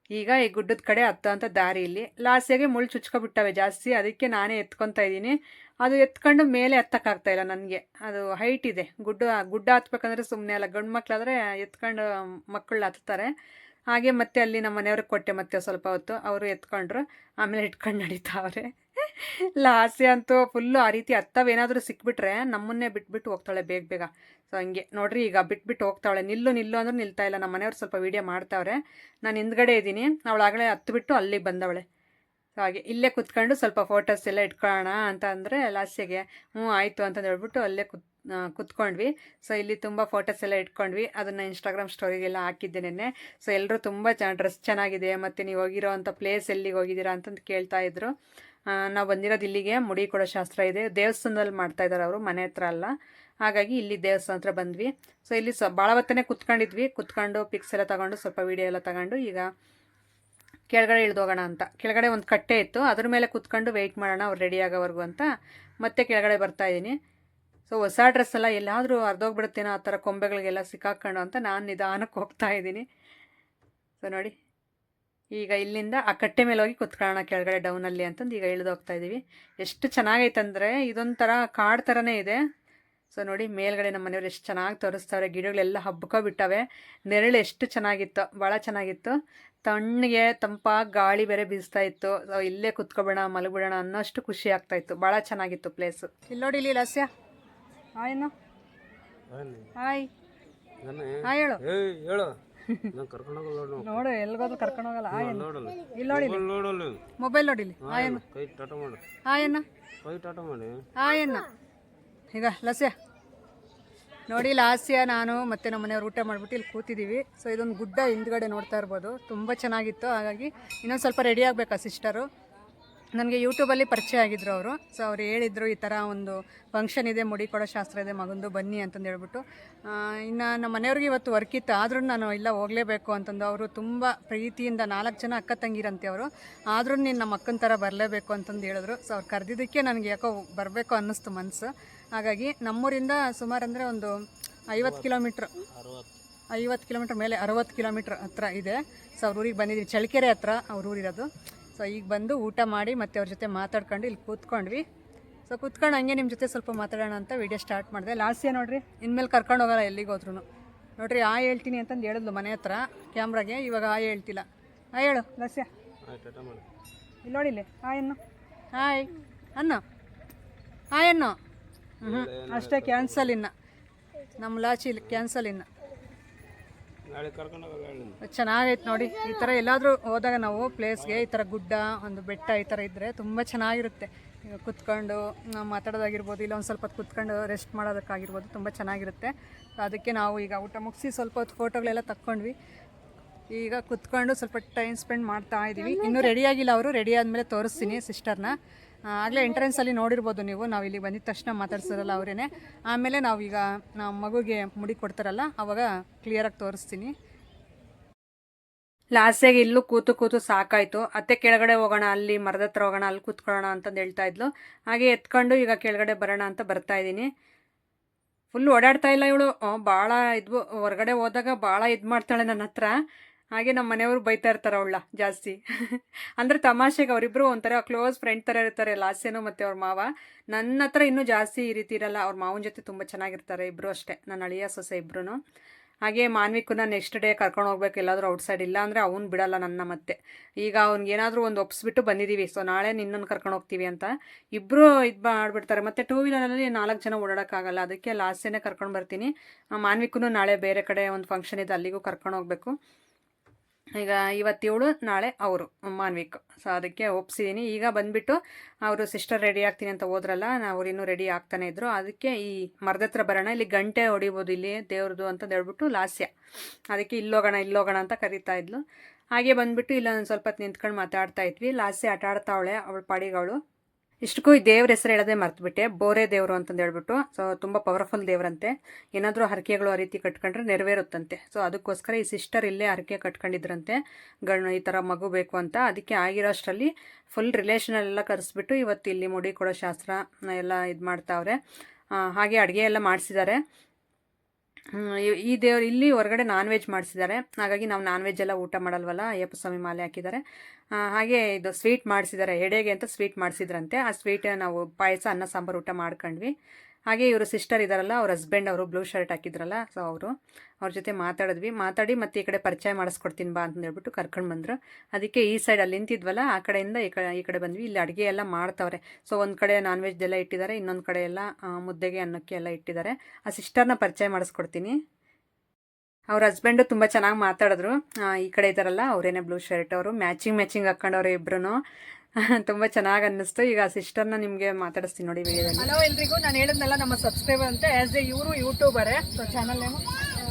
ಈಗ ಈ ಗುಡ್ಡದ ಕಡೆ ಹತ್ತೋಂಥ ದಾರಿ ಇಲ್ಲಿ. ಲಾಸ್ಯಾಗೆ ಮುಳ್ಳು ಚುಚ್ಕೊಬಿಟ್ಟವೆ ಜಾಸ್ತಿ, ಅದಕ್ಕೆ ನಾನೇ ಎತ್ಕೊತಾ ಇದ್ದೀನಿ. ಅದು ಎತ್ಕೊಂಡು ಮೇಲೆ ಹತ್ತಕ್ಕಾಗ್ತಾ ಇಲ್ಲ ನನಗೆ. ಅದು ಹೈಟ್ ಇದೆ. ಗುಡ್ಡ ಗುಡ್ಡ ಹತ್ಬೇಕಂದ್ರೆ ಸುಮ್ಮನೆ ಅಲ್ಲ, ಗಂಡು ಮಕ್ಕಳಾದರೆ ಎತ್ಕೊಂಡು ಮಕ್ಕಳು ಹತ್ತಾರೆ. ಹಾಗೆ ಮತ್ತೆ ಅಲ್ಲಿ ನಮ್ಮ ಮನೆಯವ್ರಿಗೆ ಕೊಟ್ಟೆ ಮತ್ತೆ ಸ್ವಲ್ಪ ಹೊತ್ತು. ಅವರು ಎತ್ಕೊಂಡ್ರು, ಆಮೇಲೆ ಇಟ್ಕೊಂಡು ನಡೀತಾವ್ರೆ. ಲಾಸ್ಯ ಅಂತೂ ಫುಲ್ಲು ಆ ರೀತಿ ಹತ್ತವೇನಾದರೂ ಸಿಕ್ಬಿಟ್ರೆ ನಮ್ಮನ್ನೇ ಬಿಟ್ಬಿಟ್ಟು ಹೋಗ್ತಾಳೆ ಬೇಗ ಬೇಗ. ಸೊ ಹಂಗೆ. ನೋಡ್ರಿ, ಈಗ ಬಿಟ್ಬಿಟ್ಟು ಹೋಗ್ತಾಳೆ. ನಿಲ್ಲು ನಿಲ್ಲು ಅಂದ್ರೆ ನಿಲ್ತಾ ಇಲ್ಲ. ನಮ್ಮ ಮನೆಯವ್ರು ಸ್ವಲ್ಪ ವೀಡಿಯೋ ಮಾಡ್ತಾವ್ರೆ. ನಾನು ಹಿಂದ್ಗಡೆ ಇದ್ದೀನಿ. ಅವಳಾಗಲೇ ಹತ್ತು ಅಲ್ಲಿ ಬಂದವಳೆ. ಸೊ ಹಾಗೆ. ಇಲ್ಲೇ ಕುತ್ಕೊಂಡು ಸ್ವಲ್ಪ ಫೋಟೋಸ್ ಎಲ್ಲ ಇಟ್ಕೊಳ್ಳೋಣ ಅಂತ ಅಂದರೆ ಲಾಸ್ಟಿಗೆ, ಹ್ಞೂ, ಆಯಿತು ಅಂತಂದು ಹೇಳ್ಬಿಟ್ಟು ಅಲ್ಲೇ ಕುತ್ ಕುತ್ಕೊಂಡ್ವಿ. ಸೊ ಇಲ್ಲಿ ತುಂಬ ಫೋಟೋಸ್ ಎಲ್ಲ ಇಟ್ಕೊಂಡ್ವಿ. ಅದನ್ನು ಇನ್ಸ್ಟಾಗ್ರಾಮ್ ಸ್ಟೋರಿಗೆಲ್ಲ ಹಾಕಿದ್ದೆ ನೆನ್ನೆ. ಸೊ ಎಲ್ಲರೂ ತುಂಬ ಚ ಡ್ರೆಸ್ ಚೆನ್ನಾಗಿದೆ. ಮತ್ತು ನೀವು ಹೋಗಿರೋ ಅಂಥ ಪ್ಲೇಸ್ ಎಲ್ಲಿಗೆ ಹೋಗಿದ್ದೀರಾ ಅಂತಂದು ಕೇಳ್ತಾ ಇದ್ರು. ನಾವು ಬಂದಿರೋದು ಇಲ್ಲಿಗೆ ಮುಡಿ ಕೊಡೋ ಶಾಸ್ತ್ರ ಇದೆ. ದೇವಸ್ಥಾನದಲ್ಲಿ ಮಾಡ್ತಾ ಇದ್ದಾರೆ ಅವರು, ಮನೆ ಹತ್ರ ಅಲ್ಲ. ಹಾಗಾಗಿ ಇಲ್ಲಿ ದೇವಸ್ಥಾನ ಹತ್ರ ಬಂದ್ವಿ. ಸೊ ಇಲ್ಲಿ ಸ ಭಾಳ ಹೊತ್ತನೇ ಕುತ್ಕೊಂಡಿದ್ವಿ. ಕುತ್ಕೊಂಡು ಪಿಕ್ಸ್ ಎಲ್ಲ ತಗೊಂಡು, ಸ್ವಲ್ಪ ವೀಡಿಯೋ ಎಲ್ಲ ತಗೊಂಡು ಈಗ ಕೆಳಗಡೆ ಇಳ್ದೋಗೋಣ ಅಂತ. ಕೆಳಗಡೆ ಒಂದು ಕಟ್ಟೆ ಇತ್ತು. ಅದ್ರ ಮೇಲೆ ಕುತ್ಕೊಂಡು ವೆಯ್ಟ್ ಮಾಡೋಣ, ಅವ್ರು ರೆಡಿ ಆಗೋವರೆಗೂ ಅಂತ ಮತ್ತೆ ಕೆಳಗಡೆ ಬರ್ತಾ ಇದ್ದೀನಿ ಸೊ ಹೊಸ ಡ್ರೆಸ್ ಎಲ್ಲ ಎಲ್ಲಾದರೂ ಅರ್ಧೋಗ್ಬಿಡುತ್ತೇನೋ ಆ ಥರ ಕೊಂಬೆಗಳಿಗೆಲ್ಲ ಸಿಕ್ಕಾಕೊಂಡು ಅಂತ ನಾನು ನಿಧಾನಕ್ಕೆ ಹೋಗ್ತಾ ಇದ್ದೀನಿ ಸೊ ನೋಡಿ. ಈಗ ಇಲ್ಲಿಂದ ಆ ಕಟ್ಟೆ ಮೇಲೆ ಹೋಗಿ ಕುತ್ಕೊಳ್ಳೋಣ ಕೆಳಗಡೆ ಡೌನಲ್ಲಿ ಅಂತಂದು ಈಗ ಇಳಿದೋಗ್ತಾ ಇದ್ದೀವಿ ಎಷ್ಟು ಚೆನ್ನಾಗೈತೆ ಅಂದರೆ ಇದೊಂಥರ ಕಾಡು ಥರನೇ ಇದೆ. ಸೊ ನೋಡಿ ಮೇಲ್ಗಡೆ ನಮ್ಮ ಮನೆಯವ್ರು ಎಷ್ಟು ಚೆನ್ನಾಗಿ ತೋರಿಸ್ತಾರೆ. ಗಿಡಗಳೆಲ್ಲ ಹಬ್ಕೊಬಿಟ್ಟವೆ. ನೆರಳು ಎಷ್ಟು ಚೆನ್ನಾಗಿತ್ತು ಭಾಳ ಚೆನ್ನಾಗಿತ್ತು. ತಣ್ಣಗೆ ತಂಪಾಗಿ ಗಾಳಿ ಬೇರೆ ಬೀಸ್ತಾ ಇತ್ತು. ಇಲ್ಲೇ ಕುತ್ಕೊಬೇಡ ಮಲಗಿಬಿಡೋಣ ಅನ್ನೋಷ್ಟು ಖುಷಿ ಆಗ್ತಾ ಇತ್ತು. ಭಾಳ ಚೆನ್ನಾಗಿತ್ತು ಪ್ಲೇಸು ಇಲ್ಲಿ ನೋಡಿ ಇಲ್ಲಿ ಲಸ್ಯ ಹಾಯ್ ಹಾಯ್ ಹಾಯ್ ಹೇಳು. ನೋಡು. ಎಲ್ಗೋದ್ರು ಕರ್ಕೊಂಡು ಹೋಗಲ್ಲ ನೋಡಲ್ಲ ಇಲ್ಲಿ ನೋಡಿ ಮೊಬೈಲ್ ನೋಡಿ ಇಲ್ಲಿ. ಅನ್ನು ಕೈ ಟಾಟ ಮಾಡು. ಹಾಯ್ ಕೈ ಟಾಟ ಮಾಡಿ. ಹಾಯ್ ಈಗ ಲಸ್ಯ. ನೋಡಿ ಲಾಸ್ಯ ನಾನು ಮತ್ತೆ ನಮ್ಮ ಮನೆಯವ್ರು ಊಟ ಮಾಡಿಬಿಟ್ಟು ಇಲ್ಲಿ ಕೂತಿದ್ದೀವಿ ಸೊ ಇದೊಂದು ಗುಡ್ಡ ಹಿಂದ್ಗಡೆ ನೋಡ್ತಾ ಇರ್ಬೋದು. ತುಂಬ ಚೆನ್ನಾಗಿತ್ತು. ಹಾಗಾಗಿ ಇನ್ನೊಂದು ಸ್ವಲ್ಪ ರೆಡಿ ಆಗಬೇಕಾ ಸಿಸ್ಟರು ನನಗೆ ಯೂಟ್ಯೂಬಲ್ಲಿ ಪರಿಚಯ ಆಗಿದ್ರು ಅವರು. ಸೊ ಅವ್ರು ಹೇಳಿದರು, ಈ ಥರ ಒಂದು ಫಂಕ್ಷನ್ ಇದೆ, ಮುಡಿ ಕೊಡೋ ಶಾಸ್ತ್ರ ಇದೆ, ಮಗಂದು ಬನ್ನಿ ಅಂತಂದು ಹೇಳ್ಬಿಟ್ಟು. ಇನ್ನು ನಮ್ಮ ಮನೆಯವ್ರಿಗೆ ಇವತ್ತು ವರ್ಕ್ ಇತ್ತು ಆದ್ರೂ ನಾನು ಇಲ್ಲ, ಹೋಗಲೇಬೇಕು ಅಂತಂದು ಅವರು ತುಂಬ ಪ್ರೀತಿಯಿಂದ ನಾಲ್ಕು ಜನ ಅಕ್ಕ ತಂಗಿರಂತೆ ಅವರು. ಆದರೂ ನೀನು ನಮ್ಮ ಅಕ್ಕನ ಥರ ಬರಲೇಬೇಕು ಅಂತಂದು ಹೇಳಿದ್ರು. ಸೊ ಅವ್ರು ಕರೆದಿದ್ದಕ್ಕೆ ನನಗೆ ಯಾಕೋ ಬರಬೇಕು ಅನ್ನಿಸ್ತು ಮನಸ್ಸು ಹಾಗಾಗಿ ನಮ್ಮೂರಿಂದ ಸುಮಾರು ಅಂದರೆ ಒಂದು ಐವತ್ತು ಕಿಲೋಮೀಟ್ರ್ ಐವತ್ತು ಕಿಲೋಮೀಟ್ರ್ ಮೇಲೆ ಅರವತ್ತು ಕಿಲೋಮೀಟ್ರ್ ಹತ್ರ ಇದೆ. ಸೊ ಅವ್ರ ಊರಿಗೆ ಬಂದಿದ್ದೀವಿ ಚಳ್ಳಕೆರೆ ಹತ್ರ ಅವ್ರ ಊರಿರೋದು. ಸೊ ಈಗ ಬಂದು ಊಟ ಮಾಡಿ ಮತ್ತೆ ಅವ್ರ ಜೊತೆ ಮಾತಾಡ್ಕೊಂಡು ಇಲ್ಲಿ ಕೂತ್ಕೊಂಡ್ವಿ. ಸೊ ಕೂತ್ಕೊಂಡು ಹಂಗೆ ನಿಮ್ಮ ಜೊತೆ ಸ್ವಲ್ಪ ಮಾತಾಡೋಣ ಅಂತ ವಿಡಿಯೋ ಸ್ಟಾರ್ಟ್ ಮಾಡಿದೆ. ಲಾಸ್ಟ್ ನೋಡಿರಿ ಇನ್ಮೇಲೆ ಕರ್ಕೊಂಡು ಹೋಗಲ್ಲ ಎಲ್ಲಿಗೆ ಹೋದ್ರು ನೋಡ್ರಿ ಆ ಹೇಳ್ತೀನಿ ಅಂತಂದು ಹೇಳಿದ್ಲು ಮನೆ ಹತ್ರ ಕ್ಯಾಮ್ರಾಗೆ ಇವಾಗ ಆ ಹೇಳ್ತಿಲ್ಲ. ಆ ಹೇಳು ಲಾಸ್ಯ. ಇಲ್ಲಿ ನೋಡಿ ಇಲ್ಲಿ ನೋಡಿಲ್ಲಿ ಹಾಯ್ ಅನ್ನು ಹಾಯ್ ಅನ್ನು ಹಾಯ್ ಅನ್ನು ಹ್ಞೂ ಅಷ್ಟೇ ಕ್ಯಾನ್ಸಲ್ ಇನ್ನು. ನಮ್ಮ ಲಾಚಿ ಕ್ಯಾನ್ಸಲ್ ಇನ್ನು ನಾಳೆ ಕರ್ಕೊಂಡು ಹೋಗಲ್ಲ ಹೇಳಿ ಚೆನ್ನಾಗೈತೆ ನೋಡಿ. ಈ ಥರ ಎಲ್ಲಾದರೂ ಹೋದಾಗ ನಾವು ಪ್ಲೇಸ್ಗೆ ಈ ಥರ ಗುಡ್ಡ, ಒಂದು ಬೆಟ್ಟ ಈ ಥರ ಇದ್ದರೆ ತುಂಬ ಚೆನ್ನಾಗಿರುತ್ತೆ. ಈಗ ಕುತ್ಕೊಂಡು ಮಾತಾಡೋದಾಗಿರ್ಬೋದು, ಇಲ್ಲ ಒಂದು ಸ್ವಲ್ಪ ಹೊತ್ತು ಕುತ್ಕೊಂಡು ರೆಸ್ಟ್ ಮಾಡೋದಕ್ಕಾಗಿರ್ಬೋದು ತುಂಬ ಚೆನ್ನಾಗಿರುತ್ತೆ. ಅದಕ್ಕೆ ನಾವು ಈಗ ಊಟ ಮುಗಿಸಿ ಸ್ವಲ್ಪ ಹೊತ್ತು ಫೋಟೋಗಳೆಲ್ಲ ತಕ್ಕೊಂಡ್ವಿ. ಈಗ ಕುತ್ಕೊಂಡು ಸ್ವಲ್ಪ ಟೈಮ್ ಸ್ಪೆಂಡ್ ಮಾಡ್ತಾ ಇದ್ದೀವಿ ಇನ್ನೂ ರೆಡಿಯಾಗಿಲ್ಲ ಅವರು ರೆಡಿ ಆದಮೇಲೆ ತೋರಿಸ್ತೀನಿ ಸಿಸ್ಟರ್ನ ಆಗಲೇ ಎಂಟ್ರೆನ್ಸಲ್ಲಿ ನೋಡಿರ್ಬೋದು ನೀವು. ನಾವು ಇಲ್ಲಿ ಬಂದಿದ ತಕ್ಷಣ ಮಾತಾಡ್ಸಿರಲ್ಲ ಅವರೇನೆ. ಆಮೇಲೆ ನಾವೀಗ ನಮ್ಮ ಮಗುಗೆ ಮುಡಿ ಕೊಡ್ತಾರಲ್ಲ, ಅವಾಗ ಕ್ಲಿಯರಾಗಿ ತೋರಿಸ್ತೀನಿ. ಲಾಸ್ಟಾಗಿ ಇಲ್ಲೂ ಕೂತು ಕೂತು ಸಾಕಾಯಿತು. ಅತ್ತೆ ಕೆಳಗಡೆ ಹೋಗೋಣ, ಅಲ್ಲಿ ಮರದ ಹತ್ರ ಹೋಗೋಣ, ಅಲ್ಲಿ ಕೂತ್ಕೊಳ್ಳೋಣ ಅಂತಂದು ಹೇಳ್ತಾ ಇದ್ಲು. ಹಾಗೆ ಎತ್ಕೊಂಡು ಈಗ ಕೆಳಗಡೆ ಬರೋಣ ಅಂತ ಬರ್ತಾ ಇದ್ದೀನಿ. ಫುಲ್ ಓಡಾಡ್ತಾ ಇಲ್ಲ ಇವಳು. ಭಾಳ ಇದ್ವು. ಹೊರಗಡೆ ಹೋದಾಗ ಭಾಳ ಇದು ಮಾಡ್ತಾಳೆ ನನ್ನ ಹತ್ರ. ಹಾಗೆ ನಮ್ಮ ಮನೆಯವರು ಬೈತಾ ಇರ್ತಾರೆ ಅವಳ ಜಾಸ್ತಿ. ಅಂದರೆ ತಮಾಷೆಗೆ ಅವರಿಬ್ಬರು ಒಂಥರ ಕ್ಲೋಸ್ ಫ್ರೆಂಡ್ ಥರ ಇರ್ತಾರೆ ಲಾಸ್ಯನು ಮತ್ತು ಅವ್ರ ಮಾವ. ನನ್ನ ಹತ್ರ ಇನ್ನೂ ಜಾಸ್ತಿ ಈ ರೀತಿ ಇರಲ್ಲ, ಅವ್ರ ಮಾವನ ಜೊತೆ ತುಂಬ ಚೆನ್ನಾಗಿರ್ತಾರೆ ಇಬ್ಬರು ಅಷ್ಟೇ ನನ್ನ ಅಳಿಯ ಸೊಸೆ ಇಬ್ಬರು ಹಾಗೆ ಮಾನ್ವಿಕನ್ನ ನೆಕ್ಸ್ಟ್ ಡೇ ಕರ್ಕೊಂಡು ಹೋಗ್ಬೇಕು, ಎಲ್ಲಾದರೂ ಔಟ್ಸೈಡ್ ಇಲ್ಲ ಅಂದರೆ ಅವ್ನು ಬಿಡಲ್ಲ ನನ್ನ ಮತ್ತೆ. ಈಗ ಅವ್ನಿಗೆ ಏನಾದರೂ ಒಂದು ಒಪ್ಸ್ಬಿಟ್ಟು ಬಂದಿದ್ದೀವಿ ಸೊ ನಾಳೆ ನಿನ್ನನ್ನು ಕರ್ಕೊಂಡು ಹೋಗ್ತೀವಿ ಅಂತ. ಇಬ್ಬರು ಇದು ಮಾಡಿಬಿಡ್ತಾರೆ, ಮತ್ತು ಟೂ ವೀಲರಲ್ಲಿ ನಾಲ್ಕು ಜನ ಓಡಾಡೋಕ್ಕಾಗಲ್ಲ, ಅದಕ್ಕೆ ಲಾಸ್ಟೇನೆ ಕರ್ಕೊಂಡು ಬರ್ತೀನಿ. ಮಾನ್ವಿಕೂ ನಾಳೆ ಬೇರೆ ಕಡೆ ಒಂದು ಫಂಕ್ಷನ್ ಇದೆ, ಅಲ್ಲಿಗೂ ಕರ್ಕೊಂಡು ಹೋಗ್ಬೇಕು. ಈಗ ಇವತ್ತೇಳು, ನಾಳೆ ಅವರು ಮಾನ್ವಿಕ್. ಸೊ ಅದಕ್ಕೆ ಒಪ್ಸಿದ್ದೀನಿ ಈಗ ಬಂದುಬಿಟ್ಟು ಅವರು ಸಿಸ್ಟರ್ ರೆಡಿ ಆಗ್ತೀನಿ ಅಂತ ಹೋದ್ರಲ್ಲ ಅವ್ರು ಇನ್ನೂ ರೆಡಿ ಆಗ್ತಾನೆ ಇದ್ರು. ಅದಕ್ಕೆ ಈ ಮರದ ಹತ್ರ ಬರೋಣ. ಇಲ್ಲಿ ಗಂಟೆ ಹೊಡಿಬೋದು ಇಲ್ಲಿ ದೇವ್ರದ್ದು ಅಂತಂದು ಹೇಳ್ಬಿಟ್ಟು ಲಾಸ್ಯ. ಅದಕ್ಕೆ ಇಲ್ಲೋಗೋಣ ಇಲ್ಲೋಗೋಣ ಅಂತ ಕರೀತಾ ಇದ್ಲು. ಹಾಗೆ ಬಂದುಬಿಟ್ಟು ಇಲ್ಲೊಂದು ಸ್ವಲ್ಪ ನಿಂತ್ಕೊಂಡು ಮಾತಾಡ್ತಾ ಇದ್ವಿ. ಲಾಸ್ಯ ಆಟ ಆಡ್ತಾವಳೆ, ಅವಳ ಪಾಡಿಗಳು. ಇಷ್ಟಕ್ಕೂ ಈ ದೇವ್ರ ಹೆಸರು ಹೇಳೋದೇ ಮರ್ತುಬಿಟ್ಟೆ. ಬೋರೆ ದೇವರು ಅಂತಂದು ಹೇಳ್ಬಿಟ್ಟು. ಸೊ ತುಂಬ ಪವರ್ಫುಲ್ ದೇವರಂತೆ. ಏನಾದರೂ ಹರಕೆಗಳು ಆ ರೀತಿ ಕಟ್ಕೊಂಡ್ರೆ ನೆರವೇರುತ್ತಂತೆ. ಸೊ ಅದಕ್ಕೋಸ್ಕರ ಈ ಸಿಸ್ಟರ್ ಇಲ್ಲೇ ಹರಕೆ ಕಟ್ಕೊಂಡಿದ್ರಂತೆ. ಗಣ ಈ ಥರ ಮಗು ಬೇಕು ಅಂತ. ಅದಕ್ಕೆ ಆಗಿರೋಷ್ಟರಲ್ಲಿ ಫುಲ್ ರಿಲೇಷನಲ್ಲೆಲ್ಲ ಕರೆಸ್ಬಿಟ್ಟು ಇವತ್ತು ಇಲ್ಲಿ ಮುಡಿ ಕೊಡೋ ಶಾಸ್ತ್ರ ಎಲ್ಲ ಇದು ಮಾಡ್ತಾವ್ರೆ. ಹಾಗೆ ಅಡುಗೆ ಎಲ್ಲ ಮಾಡಿಸಿದ್ದಾರೆ. ಈ- ದೇವ್ರು ಇಲ್ಲಿ ಹೊರಗಡೆ ನಾನ್ ವೆಜ್ ಮಾಡಿಸಿದ್ದಾರೆ. ಹಾಗಾಗಿ ನಾವು ನಾನ್ ವೆಜ್ ಎಲ್ಲ ಊಟ ಮಾಡಲ್ವಲ್ಲ? ಅಯ್ಯಪ್ಪ ಸ್ವಾಮಿ ಮಾಲೆ ಹಾಕಿದ್ದಾರೆ. ಹಾಗೆ ಇದು ಸ್ವೀಟ್ ಮಾಡಿಸಿದ್ದಾರೆ. ಎಡೆಗೆ ಅಂತ ಸ್ವೀಟ್ ಮಾಡಿಸಿದ್ರಂತೆ. ಆ ಸ್ವೀಟ್ ನಾವು ಪಾಯಸ, ಅನ್ನ, ಸಾಂಬಾರು ಊಟ ಮಾಡ್ಕೊಂಡ್ವಿ. ಹಾಗೆ ಇವರು ಸಿಸ್ಟರ್ ಇದ್ದಾರಲ್ಲ ಅವ್ರ ಹಸ್ಬೆಂಡ್ ಅವರು ಬ್ಲೂ ಶರ್ಟ್ ಹಾಕಿದ್ರಲ್ಲ ಸೊ ಅವರು, ಅವ್ರ ಜೊತೆ ಮಾತಾಡಿದ್ವಿ. ಮಾತಾಡಿ ಮತ್ತೆ ಈ ಕಡೆ ಪರಿಚಯ ಮಾಡಿಸ್ಕೊಡ್ತೀನಿ ಬಾ ಅಂತ ಹೇಳ್ಬಿಟ್ಟು ಕರ್ಕೊಂಡು ಬಂದರು. ಅದಕ್ಕೆ ಈ ಸೈಡ್ ನಿಂತಿದ್ವಲ್ಲ, ಆ ಕಡೆಯಿಂದ ಈ ಕಡೆ ಈ ಕಡೆ ಬಂದ್ವಿ. ಇಲ್ಲಿ ಅಡುಗೆ ಎಲ್ಲ ಮಾಡ್ತಾವ್ರೆ. ಸೊ ಒಂದು ಕಡೆ ನಾನ್ ವೆಜ್ ಎಲ್ಲ ಇಟ್ಟಿದ್ದಾರೆ, ಇನ್ನೊಂದು ಕಡೆ ಎಲ್ಲ ಮುದ್ದೆಗೆ ಅನ್ನಕ್ಕೆ ಎಲ್ಲ ಇಟ್ಟಿದ್ದಾರೆ. ಆ ಸಿಸ್ಟರ್ನ ಪರಿಚಯ ಮಾಡಿಸ್ಕೊಡ್ತೀನಿ. ಅವ್ರ ಹಸ್ಬೆಂಡು ತುಂಬ ಚೆನ್ನಾಗಿ ಮಾತಾಡಿದ್ರು. ಈ ಕಡೆ ಇದ್ದಾರಲ್ಲ ಅವರೇನೇ ಬ್ಲೂ ಶರ್ಟ್ ಅವರು. ಮ್ಯಾಚಿಂಗ್ ಮ್ಯಾಚಿಂಗ್ ಹಾಕೊಂಡವ್ರೆ ಇಬ್ರು ತುಂಬ ಚೆನ್ನಾಗಿ ಅನ್ನಿಸ್ತು. ಈಗ ಸಿಸ್ಟರ್ನ ನಿಮಗೆ ಮಾತಾಡಿಸ್ತೀನಿ ನೋಡಿ ವಿಡಿಯೋದಲ್ಲಿ. ಹಲೋ ಎಲ್ರಿಗೂ. ನಾನು ಹೇಳಿದ್ನಲ್ಲ ನಮ್ಮ ಸಬ್ಸ್ಕ್ರೈಬರ್ ಅಂತ ಆ್ಯಸ್ ಎ ಇವರು ಯೂಟ್ಯೂಬರೇ so channel name?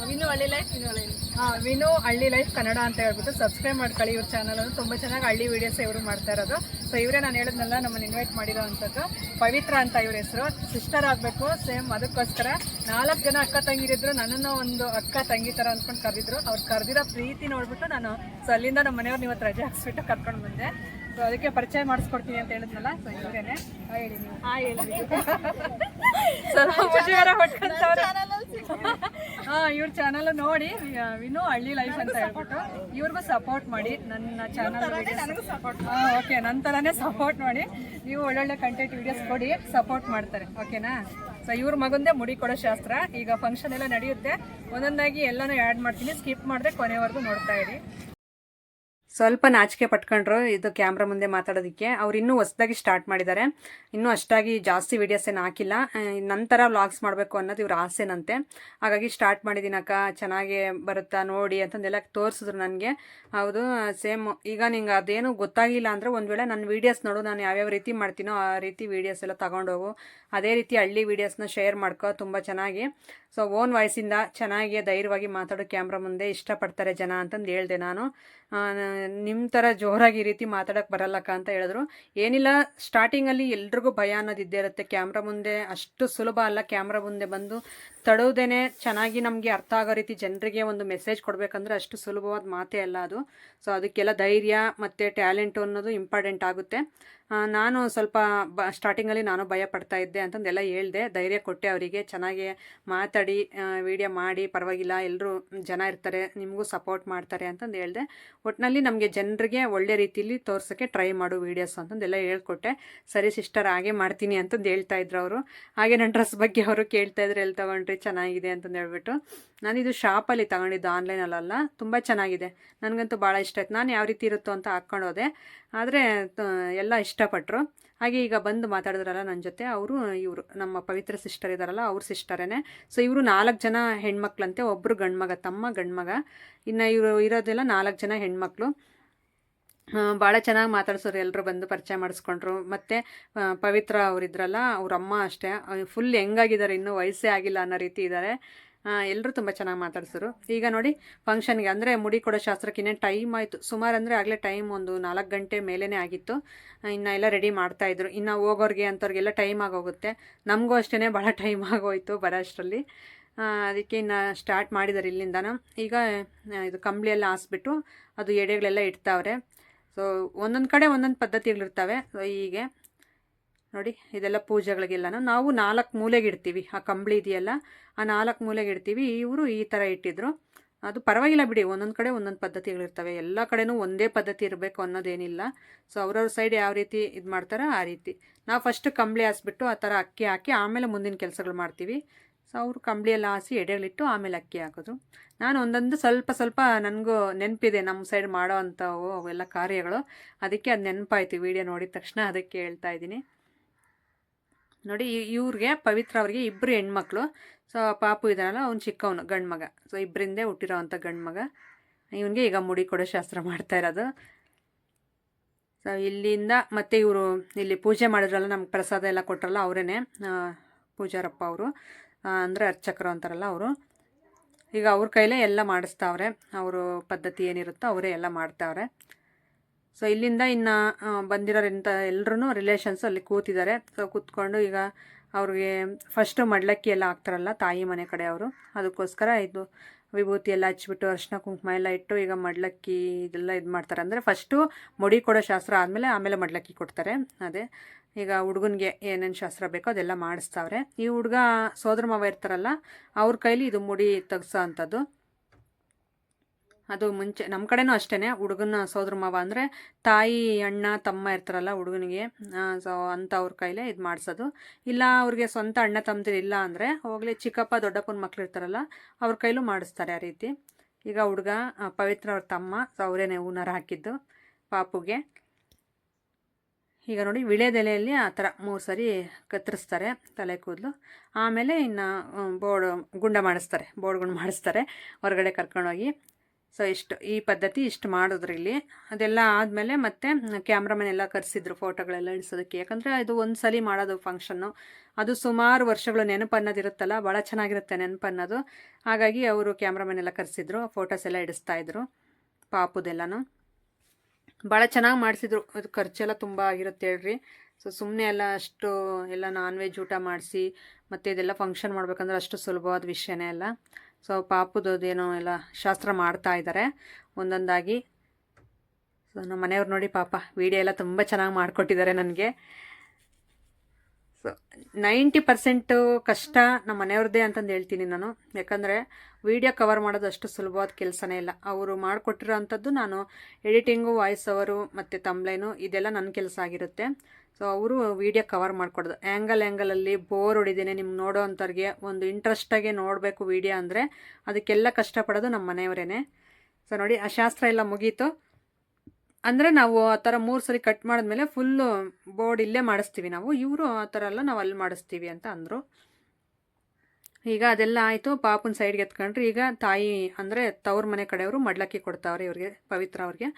Vinu Halli life Vinu ಹಳ್ಳಿ ಹಾಂ ವಿನು ಹಳ್ಳಿ ಲೈಫ್ ಕನ್ನಡ ಅಂತ ಹೇಳ್ಬಿಟ್ಟು ಸಬ್ಸ್ಕ್ರೈಬ್ ಮಾಡ್ಕೊಳ್ಳಿ ಇವ್ರ ಚಾನಲ್ ಅದು ತುಂಬ ಚೆನ್ನಾಗಿ ಹಳ್ಳಿ ವೀಡಿಯೋಸ್ ಇವರು ಮಾಡ್ತಾ ಇರೋದು. ಸೊ ಇವರೇ ನಾನು ಹೇಳಿದ್ನಲ್ಲ ನಮ್ಮನ್ನು ಇನ್ವೈಟ್ ಮಾಡಿರೋ ಅಂಥದ್ದು. ಪವಿತ್ರ ಅಂತ ಇವ್ರ ಹೆಸರು. ಸಿಸ್ಟರ್ ಆಗಬೇಕು ಸೇಮ್ ಅದಕ್ಕೋಸ್ಕರ. ನಾಲ್ಕು ಜನ ಅಕ್ಕ ತಂಗಿರಿದ್ರು ನನ್ನನ್ನು ಒಂದು ಅಕ್ಕ ತಂಗಿ ಥರ ಅಂದ್ಕೊಂಡು ಕರೆದಿದ್ರು. ಅವ್ರು ಕರೆದಿರೋ ಪ್ರೀತಿ ನೋಡ್ಬಿಟ್ಟು ನಾನು ಸೊ ಅಲ್ಲಿಂದ ನಮ್ಮ ಮನೆಯವ್ರು ಇವತ್ತು ರಜೆ ಹಾಕ್ಸ್ಬಿಟ್ಟು ಕರ್ಕೊಂಡು ಬಂದೆ. ಸೊ ಅದಕ್ಕೆ ಪರಿಚಯ ಮಾಡಿಸ್ಕೊಡ್ತೀನಿ ಅಂತ ಹೇಳಿದ್ನಲ್ಲ? ಸೊ ಇವರೇನೆ ಹೇಳಿ ನೀವು. ಹಾ ಹೇಳಿ. ಹಾ ಇವ್ರ ಚಾನಲ್ ನೋಡಿ ವಿನು ಹಳ್ಳಿ ಲೈಫ್ ಅಂತ ಹೇಳ್ಬಿಟ್ಟು. ಇವ್ರಿಗೂ ಸಪೋರ್ಟ್ ಮಾಡಿ ನನ್ನ ಚಾನಲ್ ಓಕೆ ಸಪೋರ್ಟ್ ಓಕೆ ನಂತರನೇ ಸಪೋರ್ಟ್ ಮಾಡಿ. ನೀವು ಒಳ್ಳೊಳ್ಳೆ ಕಂಟೆಂಟ್ ವಿಡಿಯೋಸ್ ಕೊಡಿ ಸಪೋರ್ಟ್ ಮಾಡ್ತಾರೆ. ಓಕೆನಾ ಸೊ ಇವ್ರ ಮಗಂದೇ ಮುಡಿ ಕೊಡೋ ಶಾಸ್ತ್ರ. ಈಗ ಫಂಕ್ಷನ್ ಎಲ್ಲ ನಡೆಯುತ್ತೆ. ಒಂದೊಂದಾಗಿ ಎಲ್ಲನೂ ಆ್ಯಡ್ ಮಾಡ್ತೀನಿ. ಸ್ಕಿಪ್ ಮಾಡಿದ್ರೆ ಕೊನೆವರೆಗೂ ನೋಡ್ತಾ ಇರಿ. ಸ್ವಲ್ಪ ನಾಚಿಕೆ ಪಟ್ಕೊಂಡ್ರು ಇದು ಕ್ಯಾಮ್ರಾ ಮುಂದೆ ಮಾತಾಡೋದಕ್ಕೆ. ಅವ್ರು ಇನ್ನೂ ಹೊಸದಾಗಿ ಸ್ಟಾರ್ಟ್ ಮಾಡಿದ್ದಾರೆ. ಇನ್ನೂ ಅಷ್ಟಾಗಿ ಜಾಸ್ತಿ ವೀಡಿಯೋಸ್ ಏನು ಹಾಕಿಲ್ಲ. ನಂತರ ವ್ಲಾಗ್ಸ್ ಮಾಡಬೇಕು ಅನ್ನೋದು ಇವ್ರ ಆಸೆನಂತೆ. ಹಾಗಾಗಿ ಸ್ಟಾರ್ಟ್ ಮಾಡಿದ್ದೀನಕ್ಕ ಚೆನ್ನಾಗಿ ಬರುತ್ತಾ ನೋಡಿ ಅಂತಂದೆಲ್ಲ ತೋರಿಸಿದ್ರು ನನಗೆ. ಹೌದು ಸೇಮ್ ಈಗ ನಿಂಗೆ ಅದೇನು ಗೊತ್ತಾಗಿಲ್ಲ ಅಂದರೆ ಒಂದು ವೇಳೆ ನನ್ನ ವೀಡಿಯೋಸ್ ನೋಡು, ನಾನು ಯಾವ್ಯಾವ ರೀತಿ ಮಾಡ್ತೀನೋ ಆ ರೀತಿ ವೀಡಿಯೋಸ್ ಎಲ್ಲ ತಗೊಂಡೋಗು. ಅದೇ ರೀತಿ ಹಳ್ಳಿ ವೀಡಿಯೋಸ್ನ ಶೇರ್ ಮಾಡ್ಕೋ, ತುಂಬ ಚೆನ್ನಾಗಿ. ಸೊ ಓನ್ ವಾಯ್ಸಿಂದ ಚೆನ್ನಾಗಿ, ಧೈರ್ಯವಾಗಿ ಮಾತಾಡೋ ಕ್ಯಾಮ್ರಾ ಮುಂದೆ ಇಷ್ಟಪಡ್ತಾರೆ ಜನ ಅಂತಂದು ಹೇಳ್ದೆ ನಾನು. ನಿಮ್ಮ ಥರ ಜೋರಾಗಿ ಈ ರೀತಿ ಮಾತಾಡೋಕ್ಕೆ ಬರಲ್ಲಕ್ಕ ಅಂತ ಹೇಳಿದ್ರು. ಏನಿಲ್ಲ ಸ್ಟಾರ್ಟಿಂಗಲ್ಲಿ ಎಲ್ರಿಗೂ ಭಯ ಅನ್ನೋದು ಇದ್ದೇ ಇರುತ್ತೆ. ಕ್ಯಾಮ್ರಾ ಮುಂದೆ ಅಷ್ಟು ಸುಲಭ ಅಲ್ಲ. ಕ್ಯಾಮ್ರಾ ಮುಂದೆ ಬಂದು ತಡೋದೇನೆ ಚೆನ್ನಾಗಿ ನಮಗೆ ಅರ್ಥ ಆಗೋ ರೀತಿ ಜನರಿಗೆ ಒಂದು ಮೆಸೇಜ್ ಕೊಡಬೇಕಂದ್ರೆ ಅಷ್ಟು ಸುಲಭವಾದ ಮಾತೇ ಅಲ್ಲ ಅದು. ಸೊ ಅದಕ್ಕೆಲ್ಲ ಧೈರ್ಯ ಮತ್ತು ಟ್ಯಾಲೆಂಟು ಅನ್ನೋದು ಇಂಪಾರ್ಟೆಂಟ್ ಆಗುತ್ತೆ. ನಾನು ಸ್ವಲ್ಪ ಬ ಸ್ಟಾರ್ಟಿಂಗಲ್ಲಿ ನಾನು ಭಯ ಪಡ್ತಾ ಇದ್ದೆ ಅಂತಂದೆಲ್ಲ ಹೇಳ್ದೆ. ಧೈರ್ಯ ಕೊಟ್ಟೆ ಅವರಿಗೆ. ಚೆನ್ನಾಗಿ ಮಾತಾಡಿ ವಿಡಿಯೋ ಮಾಡಿ. ಪರವಾಗಿಲ್ಲ ಎಲ್ಲರೂ ಜನ ಇರ್ತಾರೆ, ನಿಮಗೂ ಸಪೋರ್ಟ್ ಮಾಡ್ತಾರೆ ಅಂತಂದು ಹೇಳ್ದೆ. ಒಟ್ಟಿನಲ್ಲಿ ನಮಗೆ ಜನರಿಗೆ ಒಳ್ಳೆ ರೀತಿಯಲ್ಲಿ ತೋರ್ಸೋಕ್ಕೆ ಟ್ರೈ ಮಾಡು ವೀಡಿಯೋಸ್ ಅಂತಂದೆಲ್ಲ ಹೇಳ್ಕೊಟ್ಟೆ. ಸರಿ ಸಿಸ್ಟರ್ ಹಾಗೆ ಮಾಡ್ತೀನಿ ಅಂತಂದು ಹೇಳ್ತಾ ಇದ್ರು ಅವರು. ಹಾಗೆ ನನ್ನ ಡ್ರೆಸ್ ಬಗ್ಗೆ ಅವರು ಕೇಳ್ತಾ ಇದ್ರು ಎಲ್ಲಿ ತೊಗೊಂಡ್ರಿ? ಚೆನ್ನಾಗಿದೆ? ಅಂತಂದು ಹೇಳ್ಬಿಟ್ಟು. ನಾನಿದು ಶಾಪಲ್ಲಿ ತಗೊಂಡಿದ್ದು ಆನ್ಲೈನಲ್ಲ ತುಂಬ ಚೆನ್ನಾಗಿದೆ. ನನಗಂತೂ ಭಾಳ ಇಷ್ಟ ಆಯ್ತು. ನಾನು ಯಾವ ರೀತಿ ಇರುತ್ತೋ ಅಂತ ಹಾಕ್ಕೊಂಡೋದೆ ಆದರೆ ಎಲ್ಲ ಇಷ್ಟಪಟ್ಟರು ಹಾಗೆ ಈಗ ಬಂದು ಮಾತಾಡಿದ್ರಲ್ಲ ನನ್ನ ಜೊತೆ, ಅವರು, ಇವರು, ನಮ್ಮ ಪವಿತ್ರ ಸಿಸ್ಟರ್ ಇದ್ದಾರಲ್ಲ ಅವ್ರ ಸಿಸ್ಟರೇನೆ ಸೊ ಇವರು ನಾಲ್ಕು ಜನ ಹೆಣ್ಮಕ್ಳಂತೆ ಒಬ್ಬರು ಗಂಡ್ಮಗ, ತಮ್ಮ ಗಂಡ್ಮಗ. ಇನ್ನು ಇವರು ಇರೋದೆಲ್ಲ ನಾಲ್ಕು ಜನ ಹೆಣ್ಮಕ್ಳು. ಭಾಳ ಚೆನ್ನಾಗಿ ಮಾತಾಡ್ಸೋರು ಎಲ್ಲರೂ ಬಂದು ಪರಿಚಯ ಮಾಡಿಸ್ಕೊಂಡ್ರು. ಮತ್ತು ಪವಿತ್ರ ಅವರಿದ್ರಲ್ಲ, ಅವ್ರ ಅಮ್ಮ ಅಷ್ಟೇ. ಫುಲ್ ಹೆಂಗಾಗಿದ್ದಾರೆ ಇನ್ನೂ ವಯಸ್ಸೇ ಆಗಿಲ್ಲ ಅನ್ನೋ ರೀತಿ ಇದ್ದಾರೆ ಎಲ್ಲರೂ ತುಂಬ ಚೆನ್ನಾಗಿ ಮಾತಾಡ್ಸಿದ್ರು. ಈಗ ನೋಡಿ ಫಂಕ್ಷನ್ಗೆ ಅಂದರೆ ಮುಡಿ ಕೊಡೋ ಶಾಸ್ತ್ರಕ್ಕೆ ಇನ್ನೇನು ಟೈಮ್ ಆಯಿತು. ಸುಮಾರು ಅಂದರೆ ಆಗಲೇ ಟೈಮ್ ಒಂದು ನಾಲ್ಕು ಗಂಟೆ ಮೇಲೇ ಆಗಿತ್ತು. ಇನ್ನು ಎಲ್ಲ ರೆಡಿ ಮಾಡ್ತಾಯಿದ್ರು ಇನ್ನು ಹೋಗೋರಿಗೆ ಅಂಥವ್ರಿಗೆಲ್ಲ ಟೈಮ್ ಆಗೋಗುತ್ತೆ. ನಮಗೂ ಅಷ್ಟೇ ಭಾಳ ಟೈಮ್ ಆಗೋಯ್ತು ಬರೋ ಅಷ್ಟರಲ್ಲಿ ಅದಕ್ಕೆ ಇನ್ನು ಸ್ಟಾರ್ಟ್ ಮಾಡಿದ್ದಾರೆ ಇಲ್ಲಿಂದನ. ಈಗ ಇದು ಕಂಬಳಿ ಎಲ್ಲ ಹಾಸ್ಬಿಟ್ಟು ಅದು ಎಡೆಗಳೆಲ್ಲ ಇಡ್ತಾವ್ರೆ. ಸೊ ಒಂದೊಂದು ಕಡೆ ಒಂದೊಂದು ಪದ್ಧತಿಗಳಿರ್ತವೆ. ಹೀಗೆ. ನೋಡಿ, ಇದೆಲ್ಲ ಪೂಜೆಗಳಿಗೆಲ್ಲನೂ. ನಾವು ನಾಲ್ಕು ಮೂಲೆಗೆ ಇಡ್ತೀವಿ ಆ ಕಂಬಳಿ ಇದೆಯಲ್ಲ, ಆ ನಾಲ್ಕು ಮೂಲೆಗೆ ಇಡ್ತೀವಿ ಇವರು ಈ ಥರ ಇಟ್ಟಿದ್ರು. ಅದು ಪರವಾಗಿಲ್ಲ ಬಿಡಿ, ಒಂದೊಂದು ಕಡೆ ಒಂದೊಂದು ಪದ್ಧತಿಗಳಿರ್ತವೆ. ಎಲ್ಲ ಕಡೆನೂ ಒಂದೇ ಪದ್ಧತಿ ಇರಬೇಕು ಅನ್ನೋದೇನಿಲ್ಲ. ಸೊ ಅವ್ರವ್ರ ಸೈಡ್ ಯಾವ ರೀತಿ ಇದು ಮಾಡ್ತಾರೋ ಆ ರೀತಿ. ನಾವು ಫಸ್ಟ್ ಕಂಬಳಿ ಹಾಸ್ಬಿಟ್ಟು ಆ ಥರ ಅಕ್ಕಿ ಹಾಕಿ, ಆಮೇಲೆ ಮುಂದಿನ ಕೆಲಸಗಳು ಮಾಡ್ತೀವಿ. ಸೊ ಅವರು ಕಂಬಳಿ ಹಾಸಿ ಎಡೆಗಳಿಟ್ಟು ಆಮೇಲೆ ಅಕ್ಕಿ ಹಾಕೋದು. ನಾನು ಒಂದೊಂದು ಸ್ವಲ್ಪ ಸ್ವಲ್ಪ ನನಗೂ ನೆನಪಿದೆ ನಮ್ಮ ಸೈಡ್ ಮಾಡೋ ಅಂಥವು ಅವೆಲ್ಲ ಕಾರ್ಯಗಳು. ಅದಕ್ಕೆ ಅದು ನೆನಪಾಯ್ತು ವಿಡಿಯೋ ನೋಡಿದ ತಕ್ಷಣ ಅದಕ್ಕೆ ಹೇಳ್ತಾ ಇದ್ದೀನಿ. ನೋಡಿ ಇವ್ರಿಗೆ, ಪವಿತ್ರ ಅವರಿಗೆ ಇಬ್ಬರು ಹೆಣ್ಮಕ್ಳು. ಸೊ, ಪಾಪು ಇದ್ದಾನಲ್ಲ, ಅವ್ನು ಚಿಕ್ಕವನು, ಗಂಡು ಮಗ. ಸೊ ಇಬ್ಬರಿಂದೇ ಹುಟ್ಟಿರೋವಂಥ ಗಂಡು ಮಗ. ಇವನಿಗೆ ಈಗ ಮುಡಿ ಕೊಡೋ ಶಾಸ್ತ್ರ ಮಾಡ್ತಾ ಇರೋದು. ಸೊ, ಇಲ್ಲಿಂದ ಮತ್ತೆ ಇವರು ಇಲ್ಲಿ ಪೂಜೆ ಮಾಡಿದ್ರಲ್ಲ, ನಮ್ಗೆ ಪ್ರಸಾದ ಎಲ್ಲ ಕೊಟ್ಟರಲ್ಲ ಅವರೇನೆ ಪೂಜಾರಪ್ಪ ಅವರು. ಅಂದರೆ ಅರ್ಚಕರು ಅಂತಾರಲ್ಲ ಅವರು. ಈಗ ಅವ್ರ ಕೈಲೇ ಎಲ್ಲ ಮಾಡಿಸ್ತಾವ್ರೆ. ಅವರು ಪದ್ಧತಿ ಏನಿರುತ್ತೋ, ಅವರೇ ಎಲ್ಲ ಮಾಡ್ತಾವ್ರೆ. ಸೊ ಇಲ್ಲಿಂದ ಇನ್ನು ಬಂದಿರೋರಿಂದ ಎಲ್ಲರೂ ರಿಲೇಷನ್ಸ್ ಅಲ್ಲಿ ಕೂತಿದ್ದಾರೆ. ಸೊ ಕೂತ್ಕೊಂಡು ಈಗ ಅವ್ರಿಗೆ ಫಸ್ಟು ಮಡ್ಲಕ್ಕಿ ಎಲ್ಲ ಹಾಕ್ತಾರಲ್ಲ ತಾಯಿ ಮನೆ ಕಡೆ ಅವರು. ಅದಕ್ಕೋಸ್ಕರ ಇದು ವಿಭೂತಿ ಎಲ್ಲ ಹಚ್ಬಿಟ್ಟು ಅರಿಶಿನ ಕುಂಕುಮ ಎಲ್ಲ ಇಟ್ಟು ಈಗ ಮಡ್ಲಕ್ಕಿ ಇದೆಲ್ಲ ಇದು ಮಾಡ್ತಾರೆ. ಅಂದರೆ ಫಸ್ಟು ಮುಡಿ ಕೊಡೋ ಶಾಸ್ತ್ರ ಆದಮೇಲೆ ಆಮೇಲೆ ಮಡ್ಲಕ್ಕಿ ಕೊಡ್ತಾರೆ. ಅದೇ. ಈಗ ಹುಡುಗನಿಗೆ ಏನೇನು ಶಾಸ್ತ್ರ ಬೇಕೋ ಅದೆಲ್ಲ ಮಾಡಿಸ್ತಾವ್ರೆ. ಈ ಹುಡುಗ ಸೋದರ ಮಾವ ಇರ್ತಾರಲ್ಲ, ಅವ್ರ ಕೈಲಿ ಇದು ಮುಡಿ ತೆಗ್ಸೋ ಅಂಥದ್ದು. ಅದು ಮುಂಚೆ ನಮ್ಮ ಕಡೆನೂ ಅಷ್ಟೇ ಹುಡುಗನ ಸೋದರ ಮಾವ ಅಂದರೆ ತಾಯಿ, ಅಣ್ಣ, ತಮ್ಮ ಇರ್ತಾರಲ್ಲ ಹುಡುಗನಿಗೆ ಸೊ ಅಂಥವ್ರ ಕೈಲೇ ಇದು ಮಾಡಿಸೋದು. ಇಲ್ಲ ಅವ್ರಿಗೆ ಸ್ವಂತ ಅಣ್ಣ ತಮ್ಮದಿರು ಇಲ್ಲ ಅಂದರೆ ಹೋಗಲಿ, ಚಿಕ್ಕಪ್ಪ, ದೊಡ್ಡಪ್ಪನ ಮಕ್ಳು ಇರ್ತಾರಲ್ಲ, ಅವ್ರ ಕೈಲೂ ಮಾಡಿಸ್ತಾರೆ ಆ ರೀತಿ. ಈಗ ಹುಡುಗ ಪವಿತ್ರ ಅವ್ರ ತಮ್ಮ ಸೊ ಅವರೇನೆ ಹೂನಾರ ಹಾಕಿದ್ದು ಪಾಪುಗೆ. ಈಗ ನೋಡಿ ವಿಳೆದೆಲೆಯಲ್ಲಿ ಆ ಥರ ಮೂರು ಸರಿ ಕತ್ತರಿಸ್ತಾರೆ ತಲೆ ಕೂದಲು. ಆಮೇಲೆ ಇನ್ನು ಬೋರ್ಡ್ ಗುಂಡ ಮಾಡಿಸ್ತಾರೆ ಬೋರ್ಡ್ ಗುಂಡ ಮಾಡಿಸ್ತಾರೆ ಹೊರಗಡೆ ಕರ್ಕೊಂಡೋಗಿ. ಸೊ ಇಷ್ಟು, ಈ ಪದ್ಧತಿ ಇಷ್ಟು ಮಾಡಿದ್ರು ಇಲ್ಲಿ ಅದೆಲ್ಲ ಆದಮೇಲೆ ಮತ್ತೆ ಕ್ಯಾಮ್ರಾಮನ್ ಎಲ್ಲ ಕರೆಸಿದ್ರು ಫೋಟೋಗಳೆಲ್ಲ ಇಳಿಸೋದಕ್ಕೆ. ಯಾಕಂದರೆ ಇದು ಒಂದು ಸಲ ಮಾಡೋದು ಫಂಕ್ಷನ್ನು. ಅದು ಸುಮಾರು ವರ್ಷಗಳು ನೆನಪು ಅನ್ನೋದಿರುತ್ತಲ್ಲ ಭಾಳ ಚೆನ್ನಾಗಿರುತ್ತೆ ನೆನಪು ಅನ್ನೋದು. ಹಾಗಾಗಿ ಅವರು ಕ್ಯಾಮ್ರಾಮನ್ ಎಲ್ಲ ಕರೆಸಿದ್ರು, ಫೋಟೋಸ್ ಎಲ್ಲ ಇಡಿಸ್ತಾ ಇದ್ರು, ಪಾಪುದೆಲ್ಲನೂ. ಭಾಳ ಚೆನ್ನಾಗಿ ಮಾಡಿಸಿದ್ರು. ಅದು ಖರ್ಚೆಲ್ಲ ತುಂಬ ಆಗಿರುತ್ತೆ ಹೇಳ್ರಿ. ಸೊ ಸುಮ್ಮನೆ ಎಲ್ಲ ಅಷ್ಟು ಎಲ್ಲ ನಾನ್ ವೆಜ್ ಊಟ ಮಾಡಿಸಿ, ಮತ್ತು ಇದೆಲ್ಲ ಫಂಕ್ಷನ್ ಮಾಡ್ಬೇಕಂದ್ರೆ ಅಷ್ಟು ಸುಲಭವಾದ ವಿಷಯನೇ ಅಲ್ಲ. ಸೊ ಪಾಪದೇನೋ ಎಲ್ಲ ಶಾಸ್ತ್ರ ಮಾಡ್ತಾ ಇದ್ದಾರೆ ಒಂದೊಂದಾಗಿ ಸೊ ನಮ್ಮ ಮನೆಯವ್ರು ನೋಡಿ ಪಾಪ ವಿಡಿಯೋ ಎಲ್ಲ ತುಂಬ ಚೆನ್ನಾಗಿ ಮಾಡಿಕೊಟ್ಟಿದ್ದಾರೆ ನನಗೆ. ನೈಂಟಿ ಪರ್ಸೆಂಟು ಕಷ್ಟ ನಮ್ಮ ಮನೆಯವ್ರದ್ದೇ ಅಂತಂದು ಹೇಳ್ತೀನಿ ನಾನು. ಯಾಕಂದರೆ ವಿಡಿಯೋ ಕವರ್ ಮಾಡೋದು ಅಷ್ಟು ಸುಲಭವಾದ ಕೆಲಸನೇ ಇಲ್ಲ. ಅವರು ಮಾಡಿಕೊಟ್ಟಿರೋ ಅಂಥದ್ದು ನಾನು ಎಡಿಟಿಂಗು ವಾಯ್ಸ್ ಅವರು ಮತ್ತು ತಮ್ಲೈನು ಇದೆಲ್ಲ ನನ್ನ ಕೆಲಸ ಆಗಿರುತ್ತೆ. ಸೊ ಅವರು ವೀಡಿಯೋ ಕವರ್ ಮಾಡಿಕೊಡೋದು. ಆ್ಯಂಗಲ್ ಆ್ಯಂಗಲಲ್ಲಿ ಬೋರ್ ಹೊಡಿದೇನೆ ನಿಮ್ಗೆ ನೋಡೋ ಅಂಥವ್ರಿಗೆ ಒಂದು ಇಂಟ್ರೆಸ್ಟಾಗಿ ನೋಡಬೇಕು ವೀಡಿಯೋ ಅಂದರೆ ಅದಕ್ಕೆಲ್ಲ ಕಷ್ಟಪಡೋದು ನಮ್ಮ ಮನೆಯವರೇನೆ. ಸೊ ನೋಡಿ, ಆ ಶಾಸ್ತ್ರ ಎಲ್ಲ ಮುಗೀತು. ಅಂದರೆ ನಾವು ಆ ಥರ ಮೂರು ಸರಿ ಕಟ್ ಮಾಡಿದ್ಮೇಲೆ ಫುಲ್ಲು ಬೋರ್ಡ್ ಇಲ್ಲೇ ಮಾಡಿಸ್ತೀವಿ ನಾವು. ಇವರು ಆ ಥರ ಎಲ್ಲ ನಾವು ಅಲ್ಲಿ ಮಾಡಿಸ್ತೀವಿ ಅಂತ ಅಂದರು. ಈಗ ಅದೆಲ್ಲ ಆಯಿತು. ಪಾಪನ ಸೈಡ್ಗೆ ಎತ್ಕೊಂಡ್ರೆ. ಈಗ ತಾಯಿ ಅಂದರೆ ತವ್ರ ಮನೆ ಕಡೆಯವರು ಮಡ್ಲಕ್ಕಿ ಕೊಡ್ತಾವ್ರೆ ಇವ್ರಿಗೆ, ಪವಿತ್ರ ಅವ್ರಿಗೆ.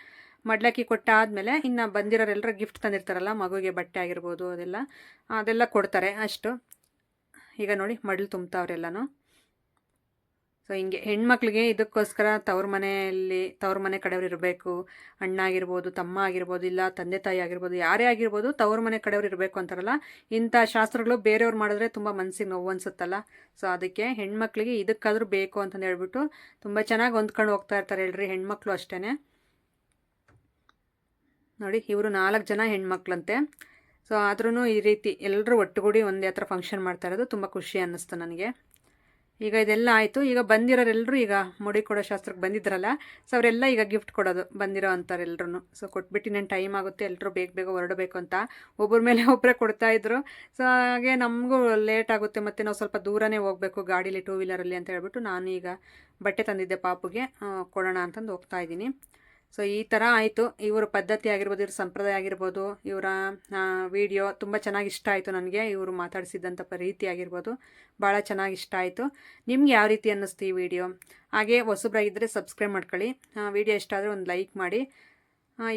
ಮಡ್ಲಕ್ಕಿ ಕೊಟ್ಟಾದಮೇಲೆ ಇನ್ನು ಬಂದಿರೋರೆಲ್ಲರ ಗಿಫ್ಟ್ ತಂದಿರ್ತಾರಲ್ಲ, ಮಗುಗೆ ಬಟ್ಟೆ ಆಗಿರ್ಬೋದು ಅದೆಲ್ಲ ಅದೆಲ್ಲ ಕೊಡ್ತಾರೆ ಅಷ್ಟು. ಈಗ ನೋಡಿ ಮಡ್ಲು ತುಂಬ್ತಾವ್ರೆಲ್ಲನೂ ಸೊ ಹಿಂಗೆ ಹೆಣ್ಮಕ್ಳಿಗೆ ಇದಕ್ಕೋಸ್ಕರ ತವ್ರ ಮನೆಯಲ್ಲಿ, ತವ್ರ ಮನೆ ಕಡೆಯವ್ರು ಇರಬೇಕು. ಅಣ್ಣ ಆಗಿರ್ಬೋದು, ತಮ್ಮ ಆಗಿರ್ಬೋದು, ಇಲ್ಲ ತಂದೆ ತಾಯಿ ಆಗಿರ್ಬೋದು, ಯಾರೇ ಆಗಿರ್ಬೋದು ತವ್ರ ಮನೆ ಕಡೆಯವ್ರು ಇರಬೇಕು ಅಂತಾರಲ್ಲ, ಇಂಥ ಶಾಸ್ತ್ರಗಳು ಬೇರೆಯವ್ರು ಮಾಡಿದ್ರೆ ತುಂಬ ಮನಸ್ಸಿಗೆ ನೋವು ಅನ್ಸುತ್ತಲ್ಲ. ಸೊ ಅದಕ್ಕೆ ಹೆಣ್ಮಕ್ಳಿಗೆ ಇದಕ್ಕಾದರೂ ಬೇಕು ಅಂತಂದು ಹೇಳ್ಬಿಟ್ಟು ತುಂಬ ಚೆನ್ನಾಗಿ ಹೊಂದ್ಕೊಂಡು ಹೋಗ್ತಾ ಇರ್ತಾರೆ ಹೇಳ್ರಿ ಹೆಣ್ಮಕ್ಳು ಅಷ್ಟೇ ನೋಡಿ, ಇವರು ನಾಲ್ಕು ಜನ ಹೆಣ್ಮಕ್ಳಂತೆ. ಸೊ ಆದ್ರೂ ಈ ರೀತಿ ಎಲ್ಲರೂ ಒಟ್ಟುಗೂಡಿ ಒಂದೇ ಹತ್ರ ಫಂಕ್ಷನ್ ಮಾಡ್ತಾ ಇರೋದು ತುಂಬ ಖುಷಿ ಅನ್ನಿಸ್ತು ನನಗೆ. ಈಗ ಇದೆಲ್ಲ ಆಯಿತು. ಈಗ ಬಂದಿರೋರೆಲ್ಲರೂ ಈಗ ಮುಡಿ ಕೊಡೋ ಶಾಸ್ತ್ರಕ್ಕೆ ಬಂದಿದ್ರಲ್ಲ, ಸೊ ಅವರೆಲ್ಲ ಈಗ ಗಿಫ್ಟ್ ಕೊಡೋದು ಬಂದಿರೋ ಅಂಥವ್ರೆಲ್ಲರೂ ಸೊ ಕೊಟ್ಬಿಟ್ಟು ಇನ್ನೇನು ಟೈಮ್ ಆಗುತ್ತೆ ಎಲ್ಲರೂ ಬೇಗ ಬೇಗ ಹೊರಡಬೇಕು ಅಂತ ಒಬ್ಬರ ಮೇಲೆ ಒಬ್ಬರೇ ಕೊಡ್ತಾಯಿದ್ರು ಸೊ ಹಾಗೆ ನಮಗೂ ಲೇಟ್ ಆಗುತ್ತೆ, ಮತ್ತು ನಾವು ಸ್ವಲ್ಪ ದೂರನೇ ಹೋಗಬೇಕು ಗಾಡೀಲಿ ಟೂ ವೀಲರಲ್ಲಿ ಅಂತ ಹೇಳ್ಬಿಟ್ಟು ನಾನು ಈಗ ಬಟ್ಟೆ ತಂದಿದ್ದೆ ಪಾಪುಗೆ. ಕೊಡೋಣ ಅಂತಂದು ಹೋಗ್ತಾ ಇದ್ದೀನಿ. ಸೊ ಈ ಥರ ಆಯಿತು. ಇವರ ಪದ್ಧತಿ ಆಗಿರ್ಬೋದು, ಇವ್ರ ಸಂಪ್ರದಾಯ ಆಗಿರ್ಬೋದು, ಇವರ ವಿಡಿಯೋ ತುಂಬ ಚೆನ್ನಾಗಿ ಇಷ್ಟ ಆಯಿತು ನನಗೆ. ಇವರು ಮಾತಾಡಿಸಿದ್ದಂಥ ರೀತಿ ಆಗಿರ್ಬೋದು ಭಾಳ ಚೆನ್ನಾಗಿ ಇಷ್ಟ ಆಯಿತು. ನಿಮ್ಗೆ ಯಾವ ರೀತಿ ಅನ್ನಿಸ್ತು ಈ ವಿಡಿಯೋ ಹಾಗೆ ಹೊಸಬ್ರಾಗಿದ್ದರೆ ಸಬ್ಸ್ಕ್ರೈಬ್ ಮಾಡ್ಕೊಳ್ಳಿ. ವಿಡಿಯೋ ಇಷ್ಟ ಆದರೆ ಒಂದು ಲೈಕ್ ಮಾಡಿ.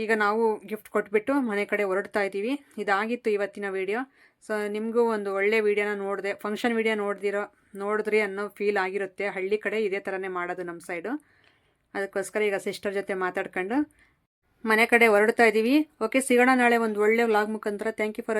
ಈಗ ನಾವು ಗಿಫ್ಟ್ ಕೊಟ್ಬಿಟ್ಟು ಮನೆ ಕಡೆ ಹೊರಡ್ತಾ ಇದ್ದೀವಿ. ಇದಾಗಿತ್ತು ಇವತ್ತಿನ ವಿಡಿಯೋ ಸೊ ನಿಮಗೂ ಒಂದು ಒಳ್ಳೆ ವಿಡಿಯೋನ ನೋಡಿದೆ ಫಂಕ್ಷನ್ ವಿಡಿಯೋ ನೋಡಿದಿರೋ, ನೋಡಿದ್ರಿ ಅನ್ನೋ ಫೀಲ್ ಆಗಿರುತ್ತೆ. ಹಳ್ಳಿ ಕಡೆ ಇದೇ ಥರನೇ ಮಾಡೋದು ನಮ್ಮ ಸೈಡು ಅದಕ್ಕೋಸ್ಕರ ಈಗ ಸಿಸ್ಟರ್ ಜೊತೆ ಮಾತಾಡ್ಕೊಂಡು ಮನೆ ಕಡೆ ಹೊರಡ್ತಾ ಇದ್ದೀವಿ. ಓಕೆ ಸಿಗೋಣ ನಾಳೆ ಒಂದು ಒಳ್ಳೆ ವ್ಲಾಗ್ ಮುಖಾಂತರ. Thank you for